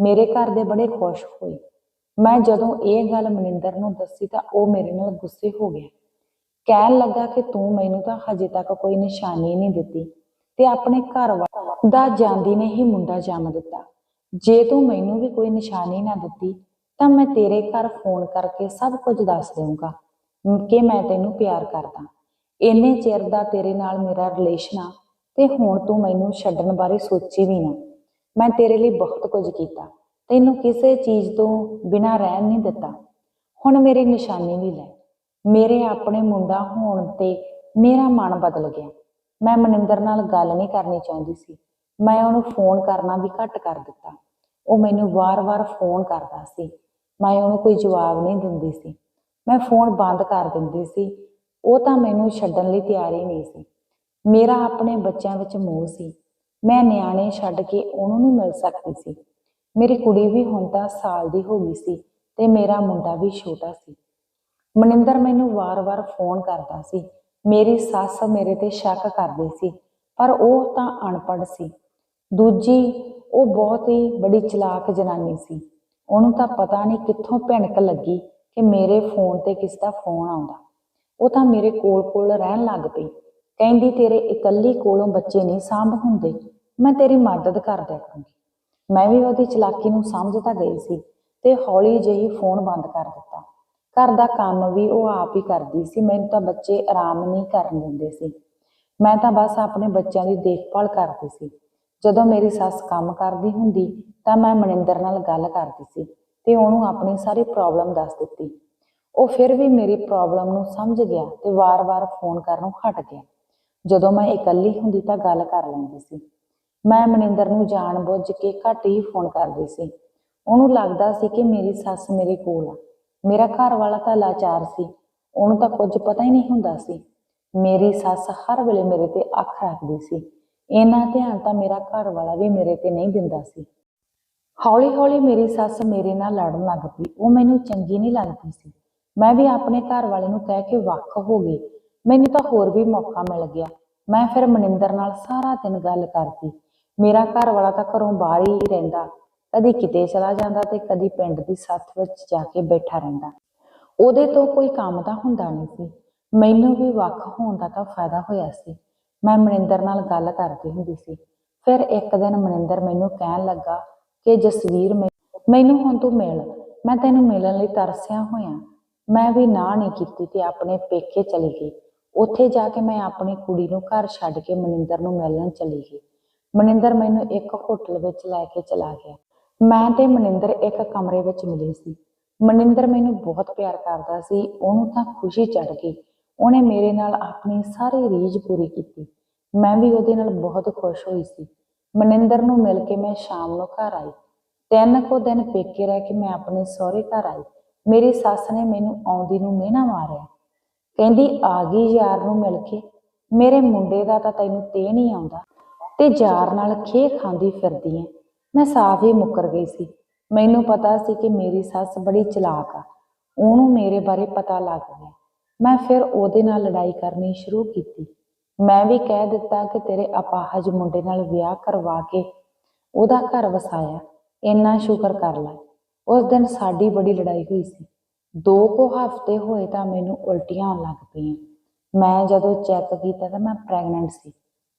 ਮੇਰੇ ਘਰ ਦੇ ਬੜੇ ਖੁਸ਼ ਹੋਏ। ਮੈਂ ਜਦੋਂ ਇਹ ਗੱਲ ਮਨਿੰਦਰ ਨੂੰ ਦੱਸੀ ਤਾਂ ਉਹ ਮੇਰੇ ਨਾਲ ਗੁੱਸੇ ਹੋ ਗਿਆ। ਕਹਿਣ ਲੱਗਾ ਕਿ ਤੂੰ ਮੈਨੂੰ ਤਾਂ ਹਜੇ ਤੱਕ ਕੋਈ ਨਿਸ਼ਾਨੀ ਨਹੀਂ ਦਿੱਤੀ। ਤੇ ਆਪਣੇ ਘਰ ਦਾ ਜਾਂਦੀ ਨੇ ਹੀ ਮੁੰਡਾ ਜੰਮ ਦਿੱਤਾ। ਜੇ ਤੂੰ ਮੈਨੂੰ ਵੀ ਕੋਈ ਨਿਸ਼ਾਨੀ ਨਾ ਦਿੱਤੀ, ਤਾਂ ਮੈਂ ਤੇਰੇ ਘਰ ਫੋਨ ਕਰਕੇ ਸਭ ਕੁਝ ਦੱਸ ਦੇਵਾਂਗਾ ਕਿ ਮੈਂ ਤੈਨੂੰ ਪਿਆਰ ਕਰਦਾ। ਇੰਨੇ ਚਿਰ ਦਾ ਤੇਰੇ ਨਾਲ ਮੇਰਾ ਰਿਲੇਸ਼ਨ ਆ ਤੇ ਹੁਣ ਤੂੰ ਮੈਨੂੰ ਛੱਡਣ ਬਾਰੇ ਸੋਚੀ ਵੀ ਨਾ। ਮੈਂ ਤੇਰੇ ਲਈ ਬਹੁਤ ਕੁਝ ਕੀਤਾ। ਤੈਨੂੰ ਕਿਸੇ ਚੀਜ਼ ਤੋਂ ਬਿਨਾਂ ਰਹਿਣ ਨਹੀਂ ਦਿੱਤਾ। ਹੁਣ ਮੇਰੀ ਨਿਸ਼ਾਨੀ ਵੀ ਲੈ। ਮੇਰੇ ਆਪਣੇ ਮੁੰਡਾ ਹੋਣ ਤੇ ਮੇਰਾ ਮਨ ਬਦਲ ਗਿਆ। ਮੈਂ ਮਨਿੰਦਰ ਨਾਲ ਗੱਲ ਨਹੀਂ ਕਰਨੀ ਚਾਹੁੰਦੀ ਸੀ। ਮੈਂ ਉਹਨੂੰ ਫੋਨ ਕਰਨਾ ਵੀ ਘੱਟ ਕਰ ਦਿੱਤਾ। ਉਹ ਮੈਨੂੰ ਵਾਰ-ਵਾਰ ਫੋਨ ਕਰਦਾ ਸੀ। ਮੈਂ ਉਹਨੂੰ ਕੋਈ ਜਵਾਬ ਨਹੀਂ ਦਿੰਦੀ ਸੀ। ਮੈਂ ਫੋਨ ਬੰਦ ਕਰ ਦਿੰਦੀ ਸੀ। ਉਹ ਤਾਂ ਮੈਨੂੰ ਛੱਡਣ ਲਈ ਤਿਆਰ ਹੀ ਨਹੀਂ ਸੀ। ਮੇਰਾ ਆਪਣੇ ਬੱਚਿਆਂ ਵਿੱਚ ਮੋਹ ਸੀ। ਮੈਂ ਨਿਆਣੇ ਛੱਡ ਕੇ ਉਹਨੂੰ ਨਹੀਂ ਮਿਲ ਸਕਦੀ ਸੀ। ਮੇਰੀ ਕੁੜੀ ਵੀ ਹੁਣ ਤਾਂ ਸਾਲ ਦੀ ਹੋ ਗਈ ਸੀ ਤੇ ਮੇਰਾ ਮੁੰਡਾ ਵੀ ਛੋਟਾ ਸੀ। ਮਨਿੰਦਰ ਮੈਨੂੰ ਵਾਰ-ਵਾਰ ਫੋਨ ਕਰਦਾ ਸੀ। ਮੇਰੀ ਸੱਸ ਮੇਰੇ ਤੇ ਸ਼ੱਕ ਕਰਦੀ ਸੀ, ਪਰ ਉਹ ਤਾਂ ਅਨਪੜ੍ਹ ਸੀ। ਦੂਜੀ, ਉਹ ਬਹੁਤ ਹੀ ਬੜੀ ਚਲਾਕ ਜਨਾਨੀ ਸੀ। ਉਹਨੂੰ ਤਾਂ ਪਤਾ ਨਹੀਂ ਕਿੱਥੋਂ ਭਿਣਕ ਲੱਗੀ ਕਿ ਮੇਰੇ ਫੋਨ ਤੇ ਕਿਸ ਦਾ ਫੋਨ ਆਉਂਦਾ। ਉਹ ਤਾਂ ਮੇਰੇ ਕੋਲ-ਕੋਲ ਰਹਿਣ ਲੱਗ ਪਈ। ਕਹਿੰਦੀ, ਤੇਰੇ ਇਕੱਲੀ ਕੋਲੋਂ ਬੱਚੇ ਨਹੀਂ ਸਾਂਭ ਹੁੰਦੇ। ਮੈਂ ਤੇਰੀ ਮਦਦ ਕਰ ਦਿਆ ਮੈਂ ਵੀ ਉਹਦੀ ਚਲਾਕੀ ਨੂੰ ਸਮਝ ਤਾਂ ਗਈ ਸੀ ਤੇ ਹੌਲੀ ਜਿਹੀ ਫੋਨ ਬੰਦ ਕਰ ਦਿੱਤਾ। ਘਰ ਦਾ ਕੰਮ ਵੀ ਉਹ ਆਪ ਹੀ ਕਰਦੀ ਸੀ, ਮੈਨੂੰ ਤਾਂ ਬੱਚੇ ਆਰਾਮ ਨਹੀਂ ਕਰਨ ਦਿੰਦੇ ਸੀ। ਮੈਂ ਤਾਂ ਬਸ ਆਪਣੇ ਬੱਚਿਆਂ ਦੀ ਦੇਖਭਾਲ ਕਰਦੀ ਸੀ। ਜਦੋਂ ਮੇਰੀ ਸੱਸ ਕੰਮ ਕਰਦੀ ਹੁੰਦੀ, ਤਾਂ ਮੈਂ ਮਨਿੰਦਰ ਨਾਲ ਗੱਲ ਕਰਦੀ ਸੀ ਤੇ ਉਹਨੂੰ ਆਪਣੀ ਸਾਰੀ ਪ੍ਰੋਬਲਮ ਦੱਸ ਦਿੱਤੀ। ਉਹ ਫਿਰ ਵੀ ਮੇਰੀ ਪ੍ਰੋਬਲਮ ਨੂੰ ਸਮਝ ਗਿਆ ਤੇ ਵਾਰ-ਵਾਰ ਫੋਨ ਕਰਨੋਂ ਹਟ ਗਿਆ। ਜਦੋਂ ਮੈਂ ਇਕੱਲੀ ਹੁੰਦੀ ਤਾਂ ਗੱਲ ਕਰ ਲੈਂਦੀ ਸੀ। ਮੈਂ ਮਨਿੰਦਰ ਨੂੰ ਜਾਣ ਬੁੱਝ ਕੇ ਘੱਟ ਹੀ ਫੋਨ ਕਰਦੀ ਸੀ। ਉਹਨੂੰ ਲੱਗਦਾ ਸੀ ਕਿ ਮੇਰੀ ਸੱਸ ਮੇਰੇ ਕੋਲ ਆ। ਮੇਰਾ ਘਰ ਵਾਲਾ ਤਾਂ ਲਾਚਾਰ ਸੀ। ਉਹਨੂੰ ਤਾਂ ਕੁਝ ਪਤਾ ਹੀ ਨਹੀਂ ਹੁੰਦਾ ਸੀ। ਮੇਰੀ ਸੱਸ ਹਰ ਵੇਲੇ ਮੇਰੇ ਤੇ ਅੱਖ ਰੱਖਦੀ ਸੀ। ਇੰਨਾ ਧਿਆਨ ਤਾਂ ਮੇਰਾ ਘਰ ਵਾਲਾ ਵੀ ਮੇਰੇ ਤੇ ਨਹੀਂ ਦਿੰਦਾ ਸੀ। ਹੌਲੀ ਹੌਲੀ ਮੇਰੀ ਸੱਸ ਮੇਰੇ ਨਾਲ ਲੜਨ ਲੱਗ ਪਈ। ਉਹ ਮੈਨੂੰ ਚੰਗੀ ਨਹੀਂ ਲੱਗਦੀ ਸੀ। ਮੈਂ ਵੀ ਆਪਣੇ ਘਰ ਵਾਲੇ ਨੂੰ ਕਹਿ ਕੇ ਵੱਖ ਹੋ ਗਈ। ਮੈਨੂੰ ਤਾਂ ਹੋਰ ਵੀ ਮੌਕਾ ਮਿਲ ਗਿਆ। ਮੈਂ ਫਿਰ ਮਨਿੰਦਰ ਨਾਲ ਸਾਰਾ ਦਿਨ ਗੱਲ ਕਰਦੀ। ਮੇਰਾ ਘਰ ਵਾਲਾ ਤਾਂ ਘਰੋਂ ਬਾਹਰ ਹੀ ਰਹਿੰਦਾ। ਕਦੀ ਕਿਤੇ ਚਲਾ ਜਾਂਦਾ ਤੇ ਕਦੀ ਪਿੰਡ ਦੀ ਸੱਥ ਵਿੱਚ ਜਾ ਕੇ ਬੈਠਾ ਰਹਿੰਦਾ। ਉਹਦੇ ਤੋਂ ਕੋਈ ਕੰਮ ਤਾਂ ਹੁੰਦਾ ਨਹੀਂ ਸੀ। ਮੈਨੂੰ ਵੀ ਵੱਖ ਹੋਣ ਦਾ ਤਾਂ ਫਾਇਦਾ ਹੋਇਆ ਸੀ। ਮੈਂ ਮਨਿੰਦਰ ਨਾਲ ਗੱਲ ਕਰਦੀ ਹੁੰਦੀ ਸੀ। ਫਿਰ ਇੱਕ ਦਿਨ ਮਨਿੰਦਰ ਮੈਨੂੰ ਕਹਿਣ ਲੱਗਾ ਕਿ ਜਸਵੀਰ ਮੈਨੂੰ ਹੁਣ ਤੂੰ ਮਿਲ। ਮੈਂ ਤੈਨੂੰ ਮਿਲਣ ਲਈ ਤਰਸਿਆ ਹੋਇਆ। ਮੈਂ ਵੀ ਨਾ ਨਹੀਂ ਕੀਤੀ ਤੇ ਆਪਣੇ ਪੇਕੇ ਚਲੀ ਗਈ। ਉੱਥੇ ਜਾ ਕੇ ਮੈਂ ਆਪਣੀ ਕੁੜੀ ਨੂੰ ਘਰ ਛੱਡ ਕੇ ਮਨਿੰਦਰ ਨੂੰ ਮਿਲਣ ਚਲੀ ਗਈ। ਮਨਿੰਦਰ ਮੈਨੂੰ ਇੱਕ ਹੋਟਲ ਵਿੱਚ ਲੈ ਕੇ ਚਲਾ ਗਿਆ। ਮੈਂ ਤੇ ਮਨਿੰਦਰ ਇੱਕ ਕਮਰੇ ਵਿੱਚ ਮਿਲੇ ਸੀ। ਮਨਿੰਦਰ ਮੈਨੂੰ ਬਹੁਤ ਪਿਆਰ ਕਰਦਾ ਸੀ। ਉਹਨੂੰ ਤਾਂ ਖੁਸ਼ੀ ਚੜ ਗਈ। ਉਹਨੇ ਮੇਰੇ ਨਾਲ ਆਪਣੀ ਸਾਰੀ ਰੀਝ ਪੂਰੀ ਕੀਤੀ। ਮੈਂ ਵੀ ਉਹਦੇ ਨਾਲ ਬਹੁਤ ਖੁਸ਼ ਹੋਈ ਸੀ। ਮਨਿੰਦਰ ਨੂੰ ਮਿਲ ਕੇ ਮੈਂ ਸ਼ਾਮ ਨੂੰ ਘਰ ਆਈ। ਤਿੰਨ ਕੁ ਦਿਨ ਪੇਕੇ ਰਹਿ ਕੇ ਮੈਂ ਆਪਣੇ ਸਹੁਰੇ ਘਰ ਆਈ। ਮੇਰੀ ਸੱਸ ਨੇ ਮੈਨੂੰ ਆਉਂਦੀ ਨੂੰ ਮਿਹਣਾ ਮਾਰਿਆ। ਕਹਿੰਦੀ, ਆ ਗਈ ਯਾਰ ਨੂੰ ਮਿਲ ਕੇ। ਮੇਰੇ ਮੁੰਡੇ ਦਾ ਤਾਂ ਤੈਨੂੰ ਤੇ ਨਹੀਂ ਆਉਂਦਾ। ਤੇ ਯਾਰ ਨਾਲ ਖੇ ਖਾਂਦੀ ਫਿਰਦੀ ਐ ਮੈਂ ਸਾਫ਼ ਹੀ ਮੁੱਕਰ ਗਈ ਸੀ। ਮੈਨੂੰ ਪਤਾ ਸੀ ਕਿ ਮੇਰੀ ਸੱਸ ਬੜੀ ਚਲਾਕ ਆ। ਉਹਨੂੰ ਮੇਰੇ ਬਾਰੇ ਪਤਾ ਲੱਗ ਗਿਆ। ਮੈਂ ਫਿਰ ਉਹਦੇ ਨਾਲ ਲੜਾਈ ਕਰਨੀ ਸ਼ੁਰੂ ਕੀਤੀ। ਮੈਂ ਵੀ ਕਹਿ ਦਿੱਤਾ ਕਿ ਤੇਰੇ ਅਪਾਹਜ ਮੁੰਡੇ ਨਾਲ ਵਿਆਹ ਕਰਵਾ ਕੇ ਉਹਦਾ ਘਰ ਵਸਾਇਆ। ਇੰਨਾ ਸ਼ੁਕਰ ਕਰ ਲੈ। ਉਸ ਦਿਨ ਸਾਡੀ ਬੜੀ ਲੜਾਈ ਹੋਈ ਸੀ। ਦੋ ਕੁ ਹਫ਼ਤੇ ਹੋਏ ਤਾਂ ਮੈਨੂੰ ਉਲਟੀਆਂ ਆਉਣ ਲੱਗ ਪਈਆਂ। ਮੈਂ ਜਦੋਂ ਚੈੱਕ ਕੀਤਾ ਤਾਂ ਮੈਂ ਪ੍ਰੈਗਨੈਂਟ ਸੀ।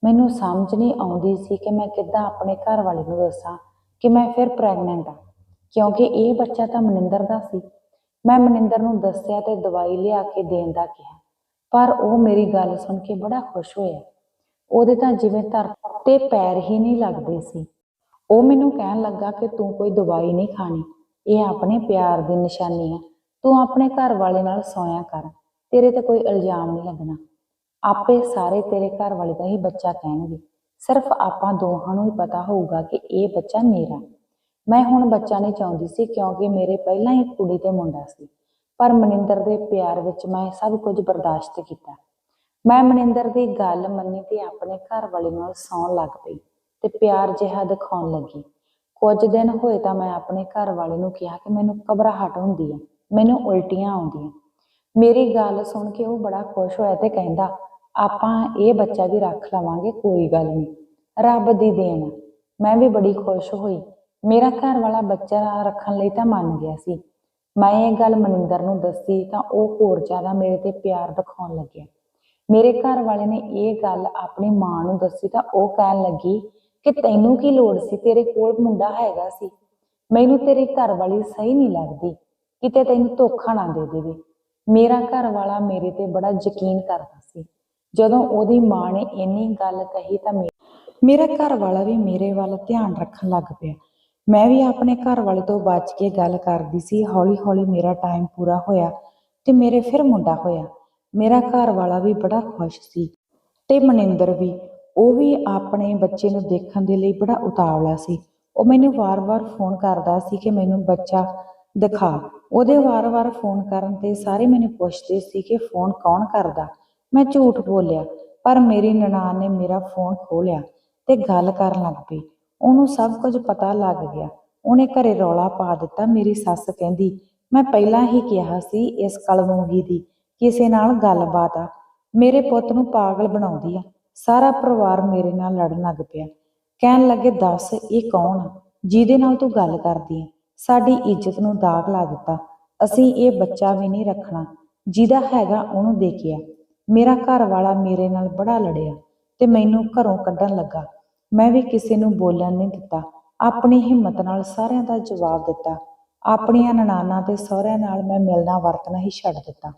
ਮੈਨੂੰ ਸਮਝ ਨਹੀਂ ਆਉਂਦੀ ਸੀ ਕਿ ਮੈਂ ਕਿੱਦਾਂ ਆਪਣੇ ਘਰ ਵਾਲੇ ਨੂੰ ਦੱਸਾਂ ਕਿ ਮੈਂ ਫਿਰ ਪ੍ਰੈਗਨੈਂਟ ਆ ਕਿਉਂਕਿ ਇਹ ਬੱਚਾ ਤਾਂ ਮਨਿੰਦਰ ਦਾ ਸੀ। ਮੈਂ ਮਨਿੰਦਰ ਨੂੰ ਦੱਸਿਆ ਤੇ ਦਵਾਈ ਲਿਆ ਕੇ ਦੇਣ ਦਾ ਕਿਹਾ। ਪਰ ਉਹ ਮੇਰੀ ਗੱਲ ਸੁਣ ਕੇ ਬੜਾ ਖੁਸ਼ ਹੋਇਆ। ਉਹਦੇ ਤਾਂ ਜਿਵੇਂ ਧਰਤੀ ਤੇ ਪੈਰ ਹੀ ਨਹੀਂ ਲੱਗਦੇ ਸੀ। ਉਹ ਮੈਨੂੰ ਕਹਿਣ ਲੱਗਾ ਕਿ ਤੂੰ ਕੋਈ ਦਵਾਈ ਨਹੀਂ ਖਾਣੀ। ਇਹ ਆਪਣੇ ਪਿਆਰ ਦੀ ਨਿਸ਼ਾਨੀ ਆ ਤੂੰ ਆਪਣੇ ਘਰ ਵਾਲੇ ਨਾਲ ਸੋਇਆ ਕਰ। ਤੇਰੇ ਤੇ ਕੋਈ ਇਲਜ਼ਾਮ ਨਹੀਂ ਲੱਗਣਾ। ਆਪੇ ਸਾਰੇ ਤੇਰੇ ਘਰ ਵਾਲੇ ਦਾ ਹੀ ਬੱਚਾ ਕਹਿਣਗੇ। ਸਿਰਫ ਆਪਾਂ ਦੋਹਾਂ ਨੂੰ ਹੀ ਪਤਾ ਹੋਊਗਾ ਕਿ ਇਹ ਬੱਚਾ ਮੇਰਾ। ਮੈਂ ਹੁਣ ਬੱਚਾ ਨਹੀਂ ਚਾਹੁੰਦੀ ਸੀ ਕਿਉਂਕਿ ਮੇਰੇ ਪਹਿਲਾਂ ਹੀ ਕੁੜੀ ਤੇ ਮੁੰਡਾ ਸੀ। ਪਰ ਮਨਿੰਦਰ ਦੇ ਪਿਆਰ ਵਿੱਚ ਮੈਂ ਸਭ ਕੁਝ ਬਰਦਾਸ਼ਤ ਕੀਤਾ। ਮੈਂ ਮਨਿੰਦਰ ਦੀ ਗੱਲ ਮੰਨੀ ਤੇ ਆਪਣੇ ਘਰ ਵਾਲੇ ਨਾਲ ਸੌਣ ਲੱਗ ਪਈ ਤੇ ਪਿਆਰ ਜਿਹਾ ਦਿਖਾਉਣ ਲੱਗੀ। ਕੁਝ ਦਿਨ ਹੋਏ ਤਾਂ ਮੈਂ ਆਪਣੇ ਘਰ ਵਾਲੇ ਨੂੰ ਕਿਹਾ ਕਿ ਮੈਨੂੰ ਘਬਰਾਹਟ ਹੁੰਦੀ ਹੈ, ਮੈਨੂੰ ਉਲਟੀਆਂ ਆਉਂਦੀਆਂ। ਮੇਰੀ ਗੱਲ ਸੁਣ ਕੇ ਉਹ ਬੜਾ ਖੁਸ਼ ਹੋਇਆ ਤੇ ਕਹਿੰਦਾ ਆਪਾਂ ਇਹ ਬੱਚਾ ਵੀ ਰੱਖ ਲਵਾਂਗੇ, ਕੋਈ ਗੱਲ ਨਹੀਂ। ਰੱਬ ਦੀ ਦੇਣ। ਆ। ਮੈਂ ਵੀ ਬੜੀ ਖੁਸ਼ ਹੋਈ। ਮੇਰਾ ਘਰ ਵਾਲਾ ਬੱਚਾ ਰੱਖਣ ਲਈ ਤਾਂ ਮੰਨ ਗਿਆ ਸੀ। ਮੈਂ ਇਹ ਗੱਲ ਮਨਿੰਦਰ ਨੂੰ ਦੱਸੀ ਤਾਂ ਉਹ ਹੋਰ ਜ਼ਿਆਦਾ ਮੇਰੇ ਤੇ ਪਿਆਰ ਦਿਖਾਉਣ ਲੱਗਿਆ। ਮੇਰੇ ਘਰ ਵਾਲੇ ਨੇ ਇਹ ਗੱਲ ਆਪਣੀ ਮਾਂ ਨੂੰ ਦੱਸੀ ਤਾਂ ਉਹ ਕਹਿਣ ਲੱਗੀ ਕਿ ਤੈਨੂੰ ਕੀ ਲੋੜ ਸੀ? ਤੇਰੇ ਕੋਲ ਮੁੰਡਾ ਹੈਗਾ ਸੀ। ਮੈਨੂੰ ਤੇਰੀ ਘਰ ਵਾਲੀ ਸਹੀ ਨਹੀਂ ਲੱਗਦੀ। ਕਿਤੇ ਤੈਨੂੰ ਧੋਖਾ ਨਾ ਦੇ ਦੇਵੇ। ਮੇਰਾ ਘਰ ਵਾਲਾ ਮੇਰੇ ਤੇ ਬੜਾ ਯਕੀਨ ਕਰਦਾ ਸੀ। ਜਦੋਂ ਉਹਦੀ ਮਾਂ ਨੇ ਇੰਨੀ ਗੱਲ ਕਹੀ ਤਾਂ ਮੇਰਾ ਘਰ ਵਾਲਾ ਵੀ ਮੇਰੇ ਵੱਲ ਧਿਆਨ ਰੱਖਣ ਲੱਗ ਪਿਆ। ਮੈਂ ਵੀ ਆਪਣੇ ਘਰ ਵਾਲੇ ਤੋਂ ਬਚ ਕੇ ਗੱਲ ਕਰਦੀ ਸੀ ਹੌਲੀ ਹੌਲੀ ਮੇਰਾ ਟਾਈਮ ਪੂਰਾ ਹੋਇਆ ਤੇ ਮੇਰੇ ਫਿਰ ਮੁੰਡਾ ਹੋਇਆ। ਮੇਰਾ ਘਰ ਵਾਲਾ ਵੀ ਬੜਾ ਖੁਸ਼ ਸੀ ਤੇ ਮਨਿੰਦਰ ਵੀ। ਉਹ ਵੀ ਆਪਣੇ ਬੱਚੇ ਨੂੰ ਦੇਖਣ ਦੇ ਲਈ ਬੜਾ ਉਤਾਵਲਾ ਸੀ। ਉਹ ਮੈਨੂੰ ਵਾਰ-ਵਾਰ ਫੋਨ ਕਰਦਾ ਸੀ ਕਿ ਮੈਨੂੰ ਬੱਚਾ ਦਿਖਾ। ਉਹਦੇ ਵਾਰ-ਵਾਰ ਫੋਨ ਕਰਨ ਤੇ ਸਾਰੇ ਮੈਨੂੰ ਪੁੱਛਦੇ ਸੀ ਕਿ ਫੋਨ ਕੌਣ ਕਰਦਾ? ਮੈਂ ਝੂਠ ਬੋਲਿਆ, ਪਰ ਮੇਰੀ ਨਨਾਣ ਨੇ ਮੇਰਾ ਫੋਨ ਖੋਲਿਆ ਤੇ ਗੱਲ ਕਰਨ ਲੱਗ ਪਈ। ਉਹਨੂੰ ਸਭ ਕੁਝ ਪਤਾ ਲੱਗ ਗਿਆ। ਉਹਨੇ ਘਰੇ ਰੌਲਾ ਪਾ ਦਿੱਤਾ, ਮੇਰੀ ਸੱਸ ਕਹਿੰਦੀ, ਮੈਂ ਪਹਿਲਾਂ ਹੀ ਕਿਹਾ ਸੀ ਇਸ ਕਲਮੂਗੀ ਦੀ, ਕਿਸੇ ਨਾਲ ਗੱਲਬਾਤ ਆ। ਮੇਰੇ ਪੁੱਤ ਨੂੰ ਪਾਗਲ ਬਣਾਉਂਦੀ ਆ। ਸਾਰਾ ਪਰਿਵਾਰ ਮੇਰੇ ਨਾਲ ਲੜਨ ਲੱਗ ਪਿਆ। ਕਹਿਣ ਲੱਗੇ, ਦੱਸ, ਇਹ ਕੌਣ ਆ? ਜਿਹਦੇ ਨਾਲ ਤੂੰ ਗੱਲ ਕਰਦੀ ਆ? ਸਾਡੀ ਇੱਜ਼ਤ ਨੂੰ ਦਾਗ ਲਾ ਦਿੱਤਾ। ਅਸੀਂ ਇਹ ਬੱਚਾ ਵੀ ਨਹੀਂ ਰੱਖਣਾ, ਜਿਹਦਾ ਹੈਗਾ ਉਹਨੂੰ ਦੇ ਕੇ ਆ ਮੇਰਾ ਘਰ ਵਾਲਾ ਮੇਰੇ ਨਾਲ ਬੜਾ ਲੜਿਆ ਤੇ ਮੈਨੂੰ ਘਰੋਂ ਕੱਢਣ ਲੱਗਾ। ਮੈਂ ਵੀ ਕਿਸੇ ਨੂੰ ਬੋਲਣ ਨਹੀਂ ਦਿੱਤਾ। ਆਪਣੀ ਹਿੰਮਤ ਨਾਲ ਸਾਰਿਆਂ ਦਾ ਜਵਾਬ ਦਿੱਤਾ। ਆਪਣੀਆਂ ਨਨਾਣਾ ਤੇ ਸਹੁਰਿਆਂ ਨਾਲ ਮੈਂ ਮਿਲਣਾ ਵਰਤਣਾ ਹੀ ਛੱਡ ਦਿੱਤਾ।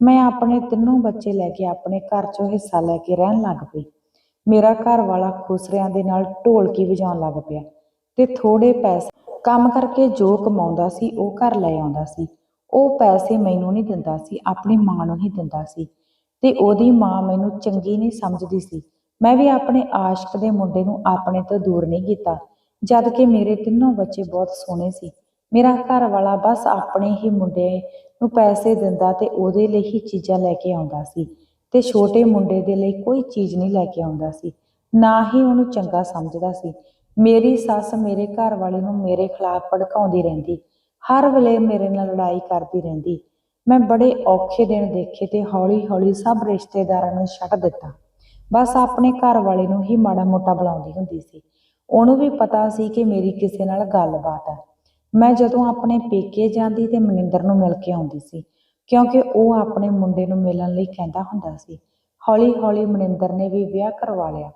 ਮੈਂ ਆਪਣੇ ਤਿੰਨੋਂ ਬੱਚੇ ਲੈ ਕੇ ਆਪਣੇ ਘਰ 'ਚੋਂ ਹਿੱਸਾ ਲੈ ਕੇ ਰਹਿਣ ਲੱਗ ਪਈ। ਮੇਰਾ ਘਰ ਵਾਲਾ ਖੁਸਰਿਆਂ ਦੇ ਨਾਲ ਢੋਲਕੀ ਵਜਾਉਣ ਲੱਗ ਪਿਆ ਤੇ ਥੋੜੇ ਪੈਸੇ ਕੰਮ ਕਰਕੇ ਜੋ ਕਮਾਉਂਦਾ ਸੀ ਉਹ ਘਰ ਲੈ ਆਉਂਦਾ ਸੀ। ਉਹ ਪੈਸੇ ਮੈਨੂੰ ਨਹੀਂ ਦਿੰਦਾ ਸੀ, ਆਪਣੀ ਮਾਂ ਨੂੰ ਹੀ ਦਿੰਦਾ ਸੀ। ਤੇ ਉਹਦੀ ਮਾਂ ਮੈਨੂੰ ਚੰਗੀ ਨਹੀਂ ਸਮਝਦੀ ਸੀ। ਮੈਂ ਵੀ ਆਪਣੇ ਆਸ਼ਕ ਦੇ ਮੁੰਡੇ ਨੂੰ ਆਪਣੇ ਤੋਂ ਦੂਰ ਨਹੀਂ ਕੀਤਾ, ਜਦ ਕਿ ਮੇਰੇ ਤਿੰਨੋਂ ਬੱਚੇ ਬਹੁਤ ਸੋਹਣੇ ਸੀ। ਮੇਰਾ ਘਰ ਵਾਲਾ ਬਸ ਆਪਣੇ ਹੀ ਮੁੰਡੇ ਨੂੰ ਪੈਸੇ ਦਿੰਦਾ ਤੇ ਉਹਦੇ ਲਈ ਹੀ ਚੀਜ਼ਾਂ ਲੈ ਕੇ ਆਉਂਦਾ ਸੀ ਤੇ ਛੋਟੇ ਮੁੰਡੇ ਦੇ ਲਈ ਕੋਈ ਚੀਜ਼ ਨਹੀਂ ਲੈ ਕੇ ਆਉਂਦਾ ਸੀ, ਨਾ ਹੀ ਉਹਨੂੰ ਚੰਗਾ ਸਮਝਦਾ ਸੀ। ਮੇਰੀ ਸੱਸ ਮੇਰੇ ਘਰ ਵਾਲੇ ਨੂੰ ਮੇਰੇ ਖਿਲਾਫ ਭੜਕਾਉਂਦੀ ਰਹਿੰਦੀ, ਹਰ ਵੇਲੇ ਮੇਰੇ ਨਾਲ ਲੜਾਈ ਕਰਦੀ ਰਹਿੰਦੀ। ਮੈਂ ਬੜੇ ਔਖੇ ਦਿਨ ਦੇਖੇ ਤੇ ਹੌਲੀ-ਹੌਲੀ ਸਭ ਰਿਸ਼ਤੇਦਾਰਾਂ ਨੂੰ ਛੱਡ ਦਿੱਤਾ। ਬਸ ਆਪਣੇ ਘਰ ਵਾਲੇ ਨੂੰ ਹੀ ਮਾੜਾ ਮੋਟਾ ਬੁਲਾਉਂਦੀ ਹੁੰਦੀ ਸੀ। ਉਹਨੂੰ ਵੀ ਪਤਾ ਸੀ ਕਿ ਮੇਰੀ ਕਿਸੇ ਨਾਲ ਗੱਲਬਾਤ ਹੈ। ਮੈਂ ਜਦੋਂ ਆਪਣੇ ਪੇਕੇ ਜਾਂਦੀ ਤੇ ਮਨਿੰਦਰ ਨੂੰ ਮਿਲ ਕੇ ਆਉਂਦੀ ਸੀ, ਕਿਉਂਕਿ ਉਹ ਆਪਣੇ ਮੁੰਡੇ ਨੂੰ ਮਿਲਣ ਲਈ ਕਹਿੰਦਾ ਹੁੰਦਾ ਸੀ। ਹੌਲੀ-ਹੌਲੀ ਮਨਿੰਦਰ ਨੇ ਵੀ ਵਿਆਹ ਕਰਵਾ ਲਿਆ,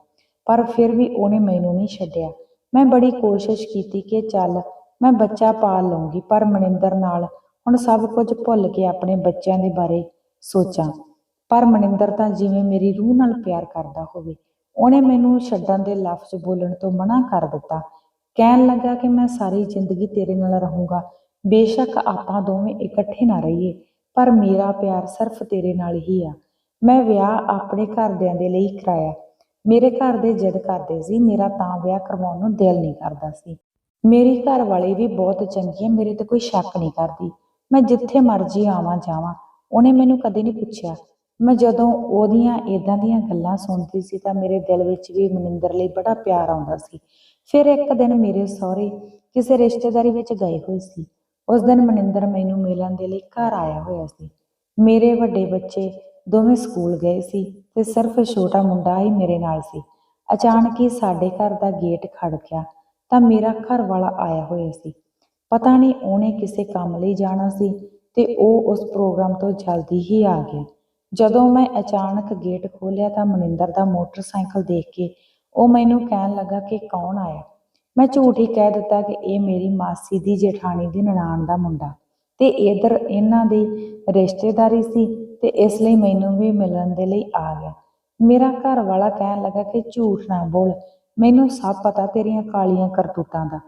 ਪਰ ਫਿਰ ਵੀ ਉਹਨੇ ਮੈਨੂੰ ਨਹੀਂ ਛੱਡਿਆ। ਮੈਂ ਬੜੀ ਕੋਸ਼ਿਸ਼ ਕੀਤੀ ਕਿ ਚੱਲ ਮੈਂ ਬੱਚਾ ਪਾਲ ਲਵਾਂਗੀ ਪਰ ਮਨਿੰਦਰ ਨਾਲ ਹੁਣ ਸਭ ਕੁਝ ਭੁੱਲ ਕੇ ਆਪਣੇ ਬੱਚਿਆਂ ਦੇ ਬਾਰੇ ਸੋਚਾਂ। ਪਰ ਮਨਿੰਦਰ ਤਾਂ ਜਿਵੇਂ ਮੇਰੀ ਰੂਹ ਨਾਲ ਪਿਆਰ ਕਰਦਾ ਹੋਵੇ, ਉਹਨੇ ਮੈਨੂੰ ਛੱਡਣ ਦੇ ਲਫ਼ਜ਼ ਬੋਲਣ ਤੋਂ ਮਨਾ ਕਰ ਦਿੱਤਾ। ਕਹਿਣ ਲੱਗਾ ਕਿ ਮੈਂ ਸਾਰੀ ਜ਼ਿੰਦਗੀ ਤੇਰੇ ਨਾਲ ਰਹੂੰਗਾ। ਬੇਸ਼ੱਕ ਆਪਾਂ ਦੋਵੇਂ ਇਕੱਠੇ ਨਾ ਰਹੀਏ, ਪਰ ਮੇਰਾ ਪਿਆਰ ਸਿਰਫ ਤੇਰੇ ਨਾਲ ਹੀ ਆ। ਮੈਂ ਵਿਆਹ ਆਪਣੇ ਘਰਦਿਆਂ ਦੇ ਲਈ ਕਰਾਇਆ। ਮੇਰੇ ਘਰ ਦੇ ਜਿੱਦ ਕਰਦੇ ਸੀ, ਮੇਰਾ ਤਾਂ ਵਿਆਹ ਕਰਵਾਉਣ ਨੂੰ ਦਿਲ ਨਹੀਂ ਕਰਦਾ ਸੀ। ਮੇਰੀ ਘਰ ਵਾਲੀ ਵੀ ਬਹੁਤ ਚੰਗੀ ਹੈ, ਮੇਰੇ ਤੇ ਕੋਈ ਸ਼ੱਕ ਨਹੀਂ ਕਰਦੀ। ਮੈਂ ਜਿੱਥੇ ਮਰਜ਼ੀ ਆਵਾਂ ਜਾਵਾਂ। ਉਹਨੇ ਮੈਨੂੰ ਕਦੇ ਨਹੀਂ ਪੁੱਛਿਆ। ਮੈਂ ਜਦੋਂ ਉਹਦੀਆਂ ਇਦਾਂ ਦੀਆਂ ਗੱਲਾਂ ਸੁਣਦੀ ਸੀ ਤਾਂ ਮੇਰੇ ਦਿਲ ਵਿੱਚ ਵੀ ਮਨਿੰਦਰ ਲਈ ਬੜਾ ਪਿਆਰ ਆਉਂਦਾ ਸੀ। ਫਿਰ ਇੱਕ ਦਿਨ ਮੇਰੇ ਸਹੁਰੇ ਕਿਸੇ ਰਿਸ਼ਤੇਦਾਰੀ ਵਿੱਚ ਗਏ ਹੋਏ ਸੀ। ਉਸ ਦਿਨ ਮਨਿੰਦਰ ਮੈਨੂੰ ਮਿਲਣ ਦੇ ਲਈ ਘਰ ਆਇਆ ਹੋਇਆ ਸੀ। ਮੇਰੇ ਵੱਡੇ ਬੱਚੇ ਦੋਵੇਂ ਸਕੂਲ ਗਏ ਸੀ ਤੇ ਸਿਰਫ ਛੋਟਾ ਮੁੰਡਾ ਹੀ ਮੇਰੇ ਨਾਲ ਸੀ। ਅਚਾਨਕ ਹੀ ਸਾਡੇ ਘਰ ਦਾ ਗੇਟ ਖੜ ਗਿਆ ਤਾਂ ਮੇਰਾ ਘਰ ਵਾਲਾ ਆਇਆ ਹੋਇਆ ਸੀ। ਪਤਾ ਨਹੀਂ ਉਹਨੇ ਕਿਸੇ ਕੰਮ ਲਈ ਜਾਣਾ ਸੀ ਤੇ ਉਹ ਉਸ ਪ੍ਰੋਗਰਾਮ ਤੋਂ ਜਲਦੀ ਹੀ ਆ ਗਿਆ। ਜਦੋਂ ਮੈਂ ਅਚਾਨਕ ਗੇਟ ਖੋਲ੍ਹਿਆ ਤਾਂ ਮਨਿੰਦਰ ਦਾ ਮੋਟਰਸਾਈਕਲ ਦੇਖ ਕੇ ਉਹ ਮੈਨੂੰ ਕਹਿਣ ਲੱਗਾ ਕਿ ਕੌਣ ਆਇਆ? ਮੈਂ ਝੂਠ ਹੀ ਕਹਿ ਦਿੱਤਾ ਕਿ ਇਹ ਮੇਰੀ ਮਾਸੀ ਦੀ ਜੇਠਾਣੀ ਦੀ ਨਨਾਣ ਦਾ ਮੁੰਡਾ ਤੇ ਇਧਰ ਇਹਨਾਂ ਦੀ ਰਿਸ਼ਤੇਦਾਰੀ ਸੀ ਤੇ ਇਸ ਲਈ ਮੈਨੂੰ ਵੀ ਮਿਲਣ ਦੇ ਲਈ ਆ ਗਿਆ। ਮੇਰਾ ਘਰ ਵਾਲਾ ਕਹਿਣ ਲੱਗਾ ਕਿ ਝੂਠ ਨਾ ਬੋਲ, ਮੈਨੂੰ ਸਭ ਪਤਾ ਤੇਰੀਆਂ ਕਾਲੀਆਂ ਕਰਤੂਤਾਂ ਦਾ।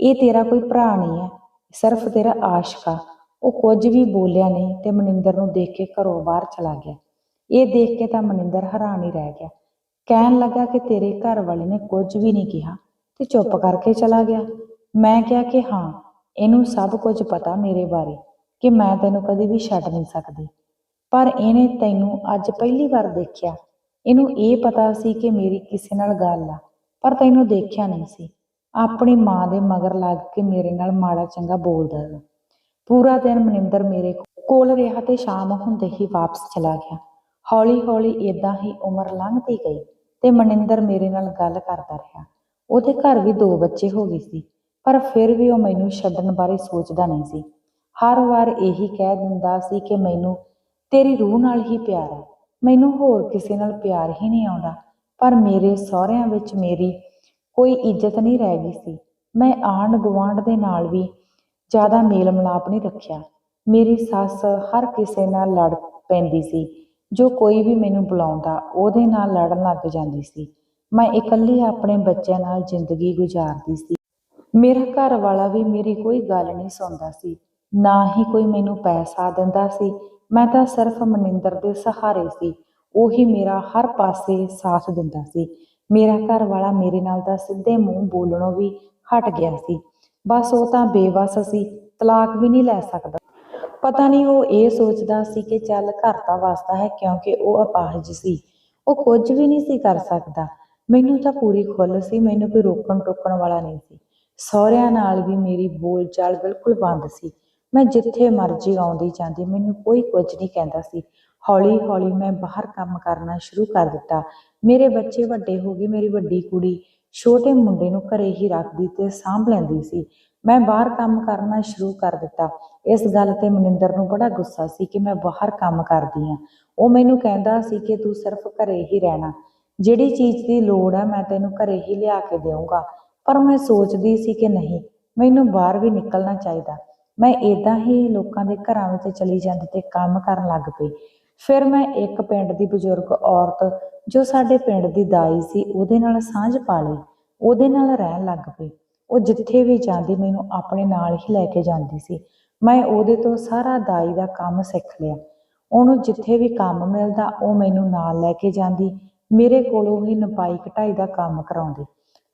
ਇਹ ਤੇਰਾ ਕੋਈ ਭਰਾ ਨਹੀਂ ਹੈ। ਸਿਰਫ ਤੇਰਾ ਆਸ਼ਕਾ ਉਹ ਕੁਝ ਵੀ ਬੋਲਿਆ ਨਹੀਂ ਤੇ ਮਨਿੰਦਰ ਨੂੰ ਦੇਖ ਕੇ ਘਰੋਂ ਬਾਹਰ ਚਲਾ ਗਿਆ। ਇਹ ਦੇਖ ਕੇ ਤਾਂ ਮਨਿੰਦਰ ਹੈਰਾਨ ਹੀ ਰਹਿ ਗਿਆ। ਕਹਿਣ ਲੱਗਾ ਕਿ ਤੇਰੇ ਘਰ ਵਾਲੇ ਨੇ ਕੁਝ ਵੀ ਨਹੀਂ ਕਿਹਾ ਤੇ ਚੁੱਪ ਕਰਕੇ ਚਲਾ ਗਿਆ। ਮੈਂ ਕਿਹਾ ਕਿ ਹਾਂ, ਇਹਨੂੰ ਸਭ ਕੁਝ ਪਤਾ ਮੇਰੇ ਬਾਰੇ, ਕਿ ਮੈਂ ਤੈਨੂੰ ਕਦੇ ਵੀ ਛੱਡ ਨਹੀਂ ਸਕਦੀ। ਪਰ ਇਹਨੇ ਤੈਨੂੰ ਅੱਜ ਪਹਿਲੀ ਵਾਰ ਦੇਖਿਆ। ਇਹਨੂੰ ਇਹ ਪਤਾ ਸੀ ਕਿ ਮੇਰੀ ਕਿਸੇ ਨਾਲ ਗੱਲ ਆ, ਪਰ ਤੈਨੂੰ ਦੇਖਿਆ ਨਹੀਂ ਸੀ। ਆਪਣੀ ਮਾਂ ਦੇ ਮਗਰ ਲੱਗ ਕੇ ਮੇਰੇ ਨਾਲ ਮਾੜਾ ਚੰਗਾ ਬੋਲਦਾ ਹੈ। ਪੂਰਾ ਦਿਨ ਮਨਿੰਦਰ ਮੇਰੇ ਕੋਲ ਰਿਹਾ ਤੇ ਸ਼ਾਮ ਹੁੰਦੇ ਹੀ ਵਾਪਸ ਚਲਾ ਗਿਆ। ਹੌਲੀ ਹੌਲੀ ਇਦਾਂ ਹੀ ਉਮਰ ਲੰਘਦੀ ਗਈ ਤੇ ਮਨਿੰਦਰ ਮੇਰੇ ਨਾਲ ਗੱਲ ਕਰਦਾ ਰਿਹਾ। ਉਹਦੇ ਘਰ ਵੀ ਦੋ ਬੱਚੇ ਹੋ ਗਏ ਸੀ, ਪਰ ਫਿਰ ਵੀ ਉਹ ਮੈਨੂੰ ਛੱਡਣ ਬਾਰੇ ਸੋਚਦਾ ਨਹੀਂ ਸੀ। ਹਰ ਵਾਰ ਇਹੀ ਕਹਿ ਦਿੰਦਾ ਸੀ ਕਿ ਮੈਨੂੰ ਤੇਰੀ ਰੂਹ ਨਾਲ ਹੀ ਪਿਆਰ ਹੈ। ਮੈਨੂੰ ਹੋਰ ਕਿਸੇ ਨਾਲ ਪਿਆਰ ਹੀ ਨਹੀਂ ਆਉਂਦਾ, ਪਰ ਮੇਰੇ ਸਹੁਰਿਆਂ ਵਿੱਚ ਮੇਰੀ ਕੋਈ ਇੱਜ਼ਤ ਨਹੀਂ ਰਹਿ ਗਈ ਸੀ। ਮੈਂ ਆਂਢ ਗੁਆਂਢ ਦੇ ਨਾਲ ਵੀ ਜ਼ਿਆਦਾ ਮੇਲ ਮਿਲਾਪ ਨਹੀਂ ਰੱਖਿਆ। ਮੇਰੀ ਸੱਸ ਹਰ ਕਿਸੇ ਨਾਲ ਲੜ ਪੈਂਦੀ ਸੀ। ਜੋ ਕੋਈ ਵੀ ਮੈਨੂੰ ਬੁਲਾਉਂਦਾ, ਉਹਦੇ ਨਾਲ ਲੜਨ ਲੱਗ ਜਾਂਦੀ ਸੀ। ਮੈਂ ਇਕੱਲੀ ਆਪਣੇ ਬੱਚਿਆਂ ਨਾਲ ਜ਼ਿੰਦਗੀ ਗੁਜ਼ਾਰਦੀ ਸੀ। ਮੇਰਾ ਘਰ ਵਾਲਾ ਵੀ ਮੇਰੀ ਕੋਈ ਗੱਲ ਨਹੀਂ ਸੁਣਦਾ ਸੀ। ਨਾ ਹੀ ਕੋਈ ਮੈਨੂੰ ਪੈਸਾ ਦਿੰਦਾ ਸੀ। ਮੈਂ ਤਾਂ ਸਿਰਫ ਮਨਿੰਦਰ ਦੇ ਸਹਾਰੇ ਸੀ। ਉਹੀ ਮੇਰਾ ਹਰ ਪਾਸੇ ਸਾਥ ਦਿੰਦਾ ਸੀ। ਮੇਰਾ ਘਰ ਵਾਲਾ ਮੇਰੇ ਨਾਲ ਤਾਂ ਸਿੱਧੇ ਮੂੰਹ ਬੋਲਣੋਂ ਵੀ ਹਟ ਗਿਆ ਸੀ। ਬਸ ਉਹ ਤਾਂ ਬੇਵਸ ਸੀ, ਤਲਾਕ ਵੀ ਨਹੀਂ ਲੈ ਸਕਦਾ। ਪਤਾ ਨਹੀਂ ਉਹ ਇਹ ਸੋਚਦਾ ਸੀ ਕਿ ਚੱਲ ਘਰ ਤਾਂ ਵਾਸਤਾ ਹੈ ਕਿਉਂਕਿ ਉਹ ਅਪਾਹਜ ਸੀ। ਉਹ ਕੁਝ ਵੀ ਨਹੀਂ ਸੀ ਕਰ ਸਕਦਾ। ਮੈਨੂੰ ਤਾਂ ਪੂਰੀ ਖੁੱਲ ਸੀ, ਮੈਨੂੰ ਕੋਈ ਰੋਕਣ ਟੋਕਣ ਵਾਲਾ ਨਹੀਂ ਸੀ। ਸਹੁਰਿਆਂ ਨਾਲ ਵੀ ਮੇਰੀ ਬੋਲਚਾਲ ਬਿਲਕੁਲ ਬੰਦ ਸੀ। ਮੈਂ ਜਿੱਥੇ ਮਰਜ਼ੀ ਆਉਂਦੀ ਜਾਂਦੀ, ਮੈਨੂੰ ਕੋਈ ਕੁਝ ਨਹੀਂ ਕਹਿੰਦਾ ਸੀ। ਹੌਲੀ ਹੌਲੀ ਮੈਂ ਬਾਹਰ ਕੰਮ ਕਰਨਾ ਸ਼ੁਰੂ ਕਰ ਦਿੱਤਾ। ਮੇਰੇ ਬੱਚੇ ਵੱਡੇ ਹੋ ਗਏ, ਮੇਰੀ ਵੱਡੀ ਕੁੜੀ ਛੋਟੇ ਮੁੰਡੇ ਨੂੰ ਘਰੇ ਹੀ ਰੱਖਦੀ ਤੇ ਸਾਂਭ ਲੈਂਦੀ ਸੀ। ਮੈਂ ਬਾਹਰ ਕੰਮ ਕਰਨਾ ਸ਼ੁਰੂ ਕਰ ਦਿੱਤਾ। ਇਸ ਗੱਲ ਤੇ ਮਨਿੰਦਰ ਨੂੰ ਬੜਾ ਗੁੱਸਾ ਸੀ ਕਿ ਮੈਂ ਬਾਹਰ ਕੰਮ ਕਰਦੀ ਹਾਂ ਉਹ ਮੈਨੂੰ ਕਹਿੰਦਾ ਸੀ ਕਿ ਤੂੰ ਸਿਰਫ ਘਰੇ ਹੀ ਰਹਿਣਾ। ਜਿਹੜੀ ਚੀਜ਼ ਦੀ ਲੋੜ ਹੈ ਮੈਂ ਤੈਨੂੰ ਘਰੇ ਹੀ ਲਿਆ ਕੇ ਦੇਵਾਂਗਾ ਪਰ ਮੈਂ ਸੋਚਦੀ ਸੀ ਕਿ ਨਹੀਂ, ਮੈਨੂੰ ਬਾਹਰ ਵੀ ਨਿਕਲਣਾ ਚਾਹੀਦਾ। ਮੈਂ ਇਦਾਂ ਹੀ ਲੋਕਾਂ ਦੇ ਘਰਾਂ ਵਿੱਚ ਚਲੀ ਜਾਂਦੀ ਤੇ ਕੰਮ ਕਰਨ ਲੱਗ ਪਈ। ਫਿਰ ਮੈਂ ਇੱਕ ਪਿੰਡ ਦੀ ਬਜ਼ੁਰਗ ਔਰਤ ਜੋ ਸਾਡੇ ਪਿੰਡ ਦੀ ਦਾਈ ਸੀ, ਉਹਦੇ ਨਾਲ ਸਾਂਝ ਪਾ ਲਈ, ਉਹਦੇ ਨਾਲ ਰਹਿਣ ਲੱਗ ਪਈ। ਉਹ ਜਿੱਥੇ ਵੀ ਜਾਂਦੀ ਮੈਨੂੰ ਆਪਣੇ ਨਾਲ ਹੀ ਲੈ ਕੇ ਜਾਂਦੀ ਸੀ। ਮੈਂ ਉਹਦੇ ਤੋਂ ਸਾਰਾ ਦਾਈ ਦਾ ਕੰਮ ਸਿੱਖ ਲਿਆ। ਉਹਨੂੰ ਜਿੱਥੇ ਵੀ ਕੰਮ ਮਿਲਦਾ, ਉਹ ਮੈਨੂੰ ਨਾਲ ਲੈ ਕੇ ਜਾਂਦੀ, ਮੇਰੇ ਕੋਲੋਂ ਹੀ ਨਪਾਈ ਘਟਾਈ ਦਾ ਕੰਮ ਕਰਾਉਂਦੀ